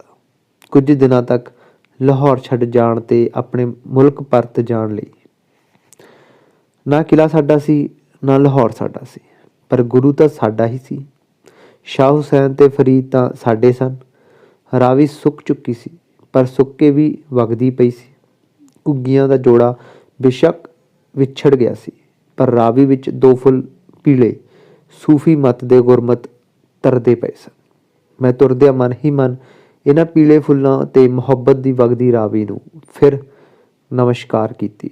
ਕੁਝ ਦਿਨਾਂ ਤੱਕ ਲਾਹੌਰ ਛੱਡ ਜਾਣ ਤੇ ਆਪਣੇ ਮੁਲਕ ਪਰਤ ਜਾਣ ਲਈ। ਨਾ ਕਿਲਾ ਸਾਡਾ ਸੀ, ਨਾ ਲਾਹੌਰ ਸਾਡਾ ਸੀ, ਪਰ ਗੁਰੂ ਤਾਂ ਸਾਡਾ ਹੀ ਸੀ। ਸ਼ਾਹ ਹੁਸੈਨ ਤੇ ਫਰੀਦ ਤਾਂ ਸਾਡੇ ਸਨ। ਰਾਵੀ ਸੁੱਕ ਚੁੱਕੀ ਸੀ, ਪਰ ਸੁੱਕ ਕੇ ਵੀ ਵਗਦੀ ਪਈ ਸੀ। ਘੁੱਗੀਆਂ ਦਾ ਜੋੜਾ ਬੇਸ਼ੱਕ ਵਿਛੜ ਗਿਆ ਸੀ, ਪਰ ਰਾਵੀ ਵਿੱਚ ਦੋ ਫੁੱਲ ਪੀਲੇ, ਸੂਫੀ ਮਤ ਦੇ ਗੁਰਮਤ ਤਰਦੇ ਪਏ ਸਨ। ਮੈਂ ਤੁਰਦਿਆਂ ਮਨ ਹੀ ਮਨ ਇਹਨਾਂ ਪੀਲੇ ਫੁੱਲਾਂ ਤੇ ਮੁਹੱਬਤ ਦੀ ਵਗਦੀ ਰਾਵੀ ਨੂੰ ਫਿਰ ਨਮਸਕਾਰ ਕੀਤੀ।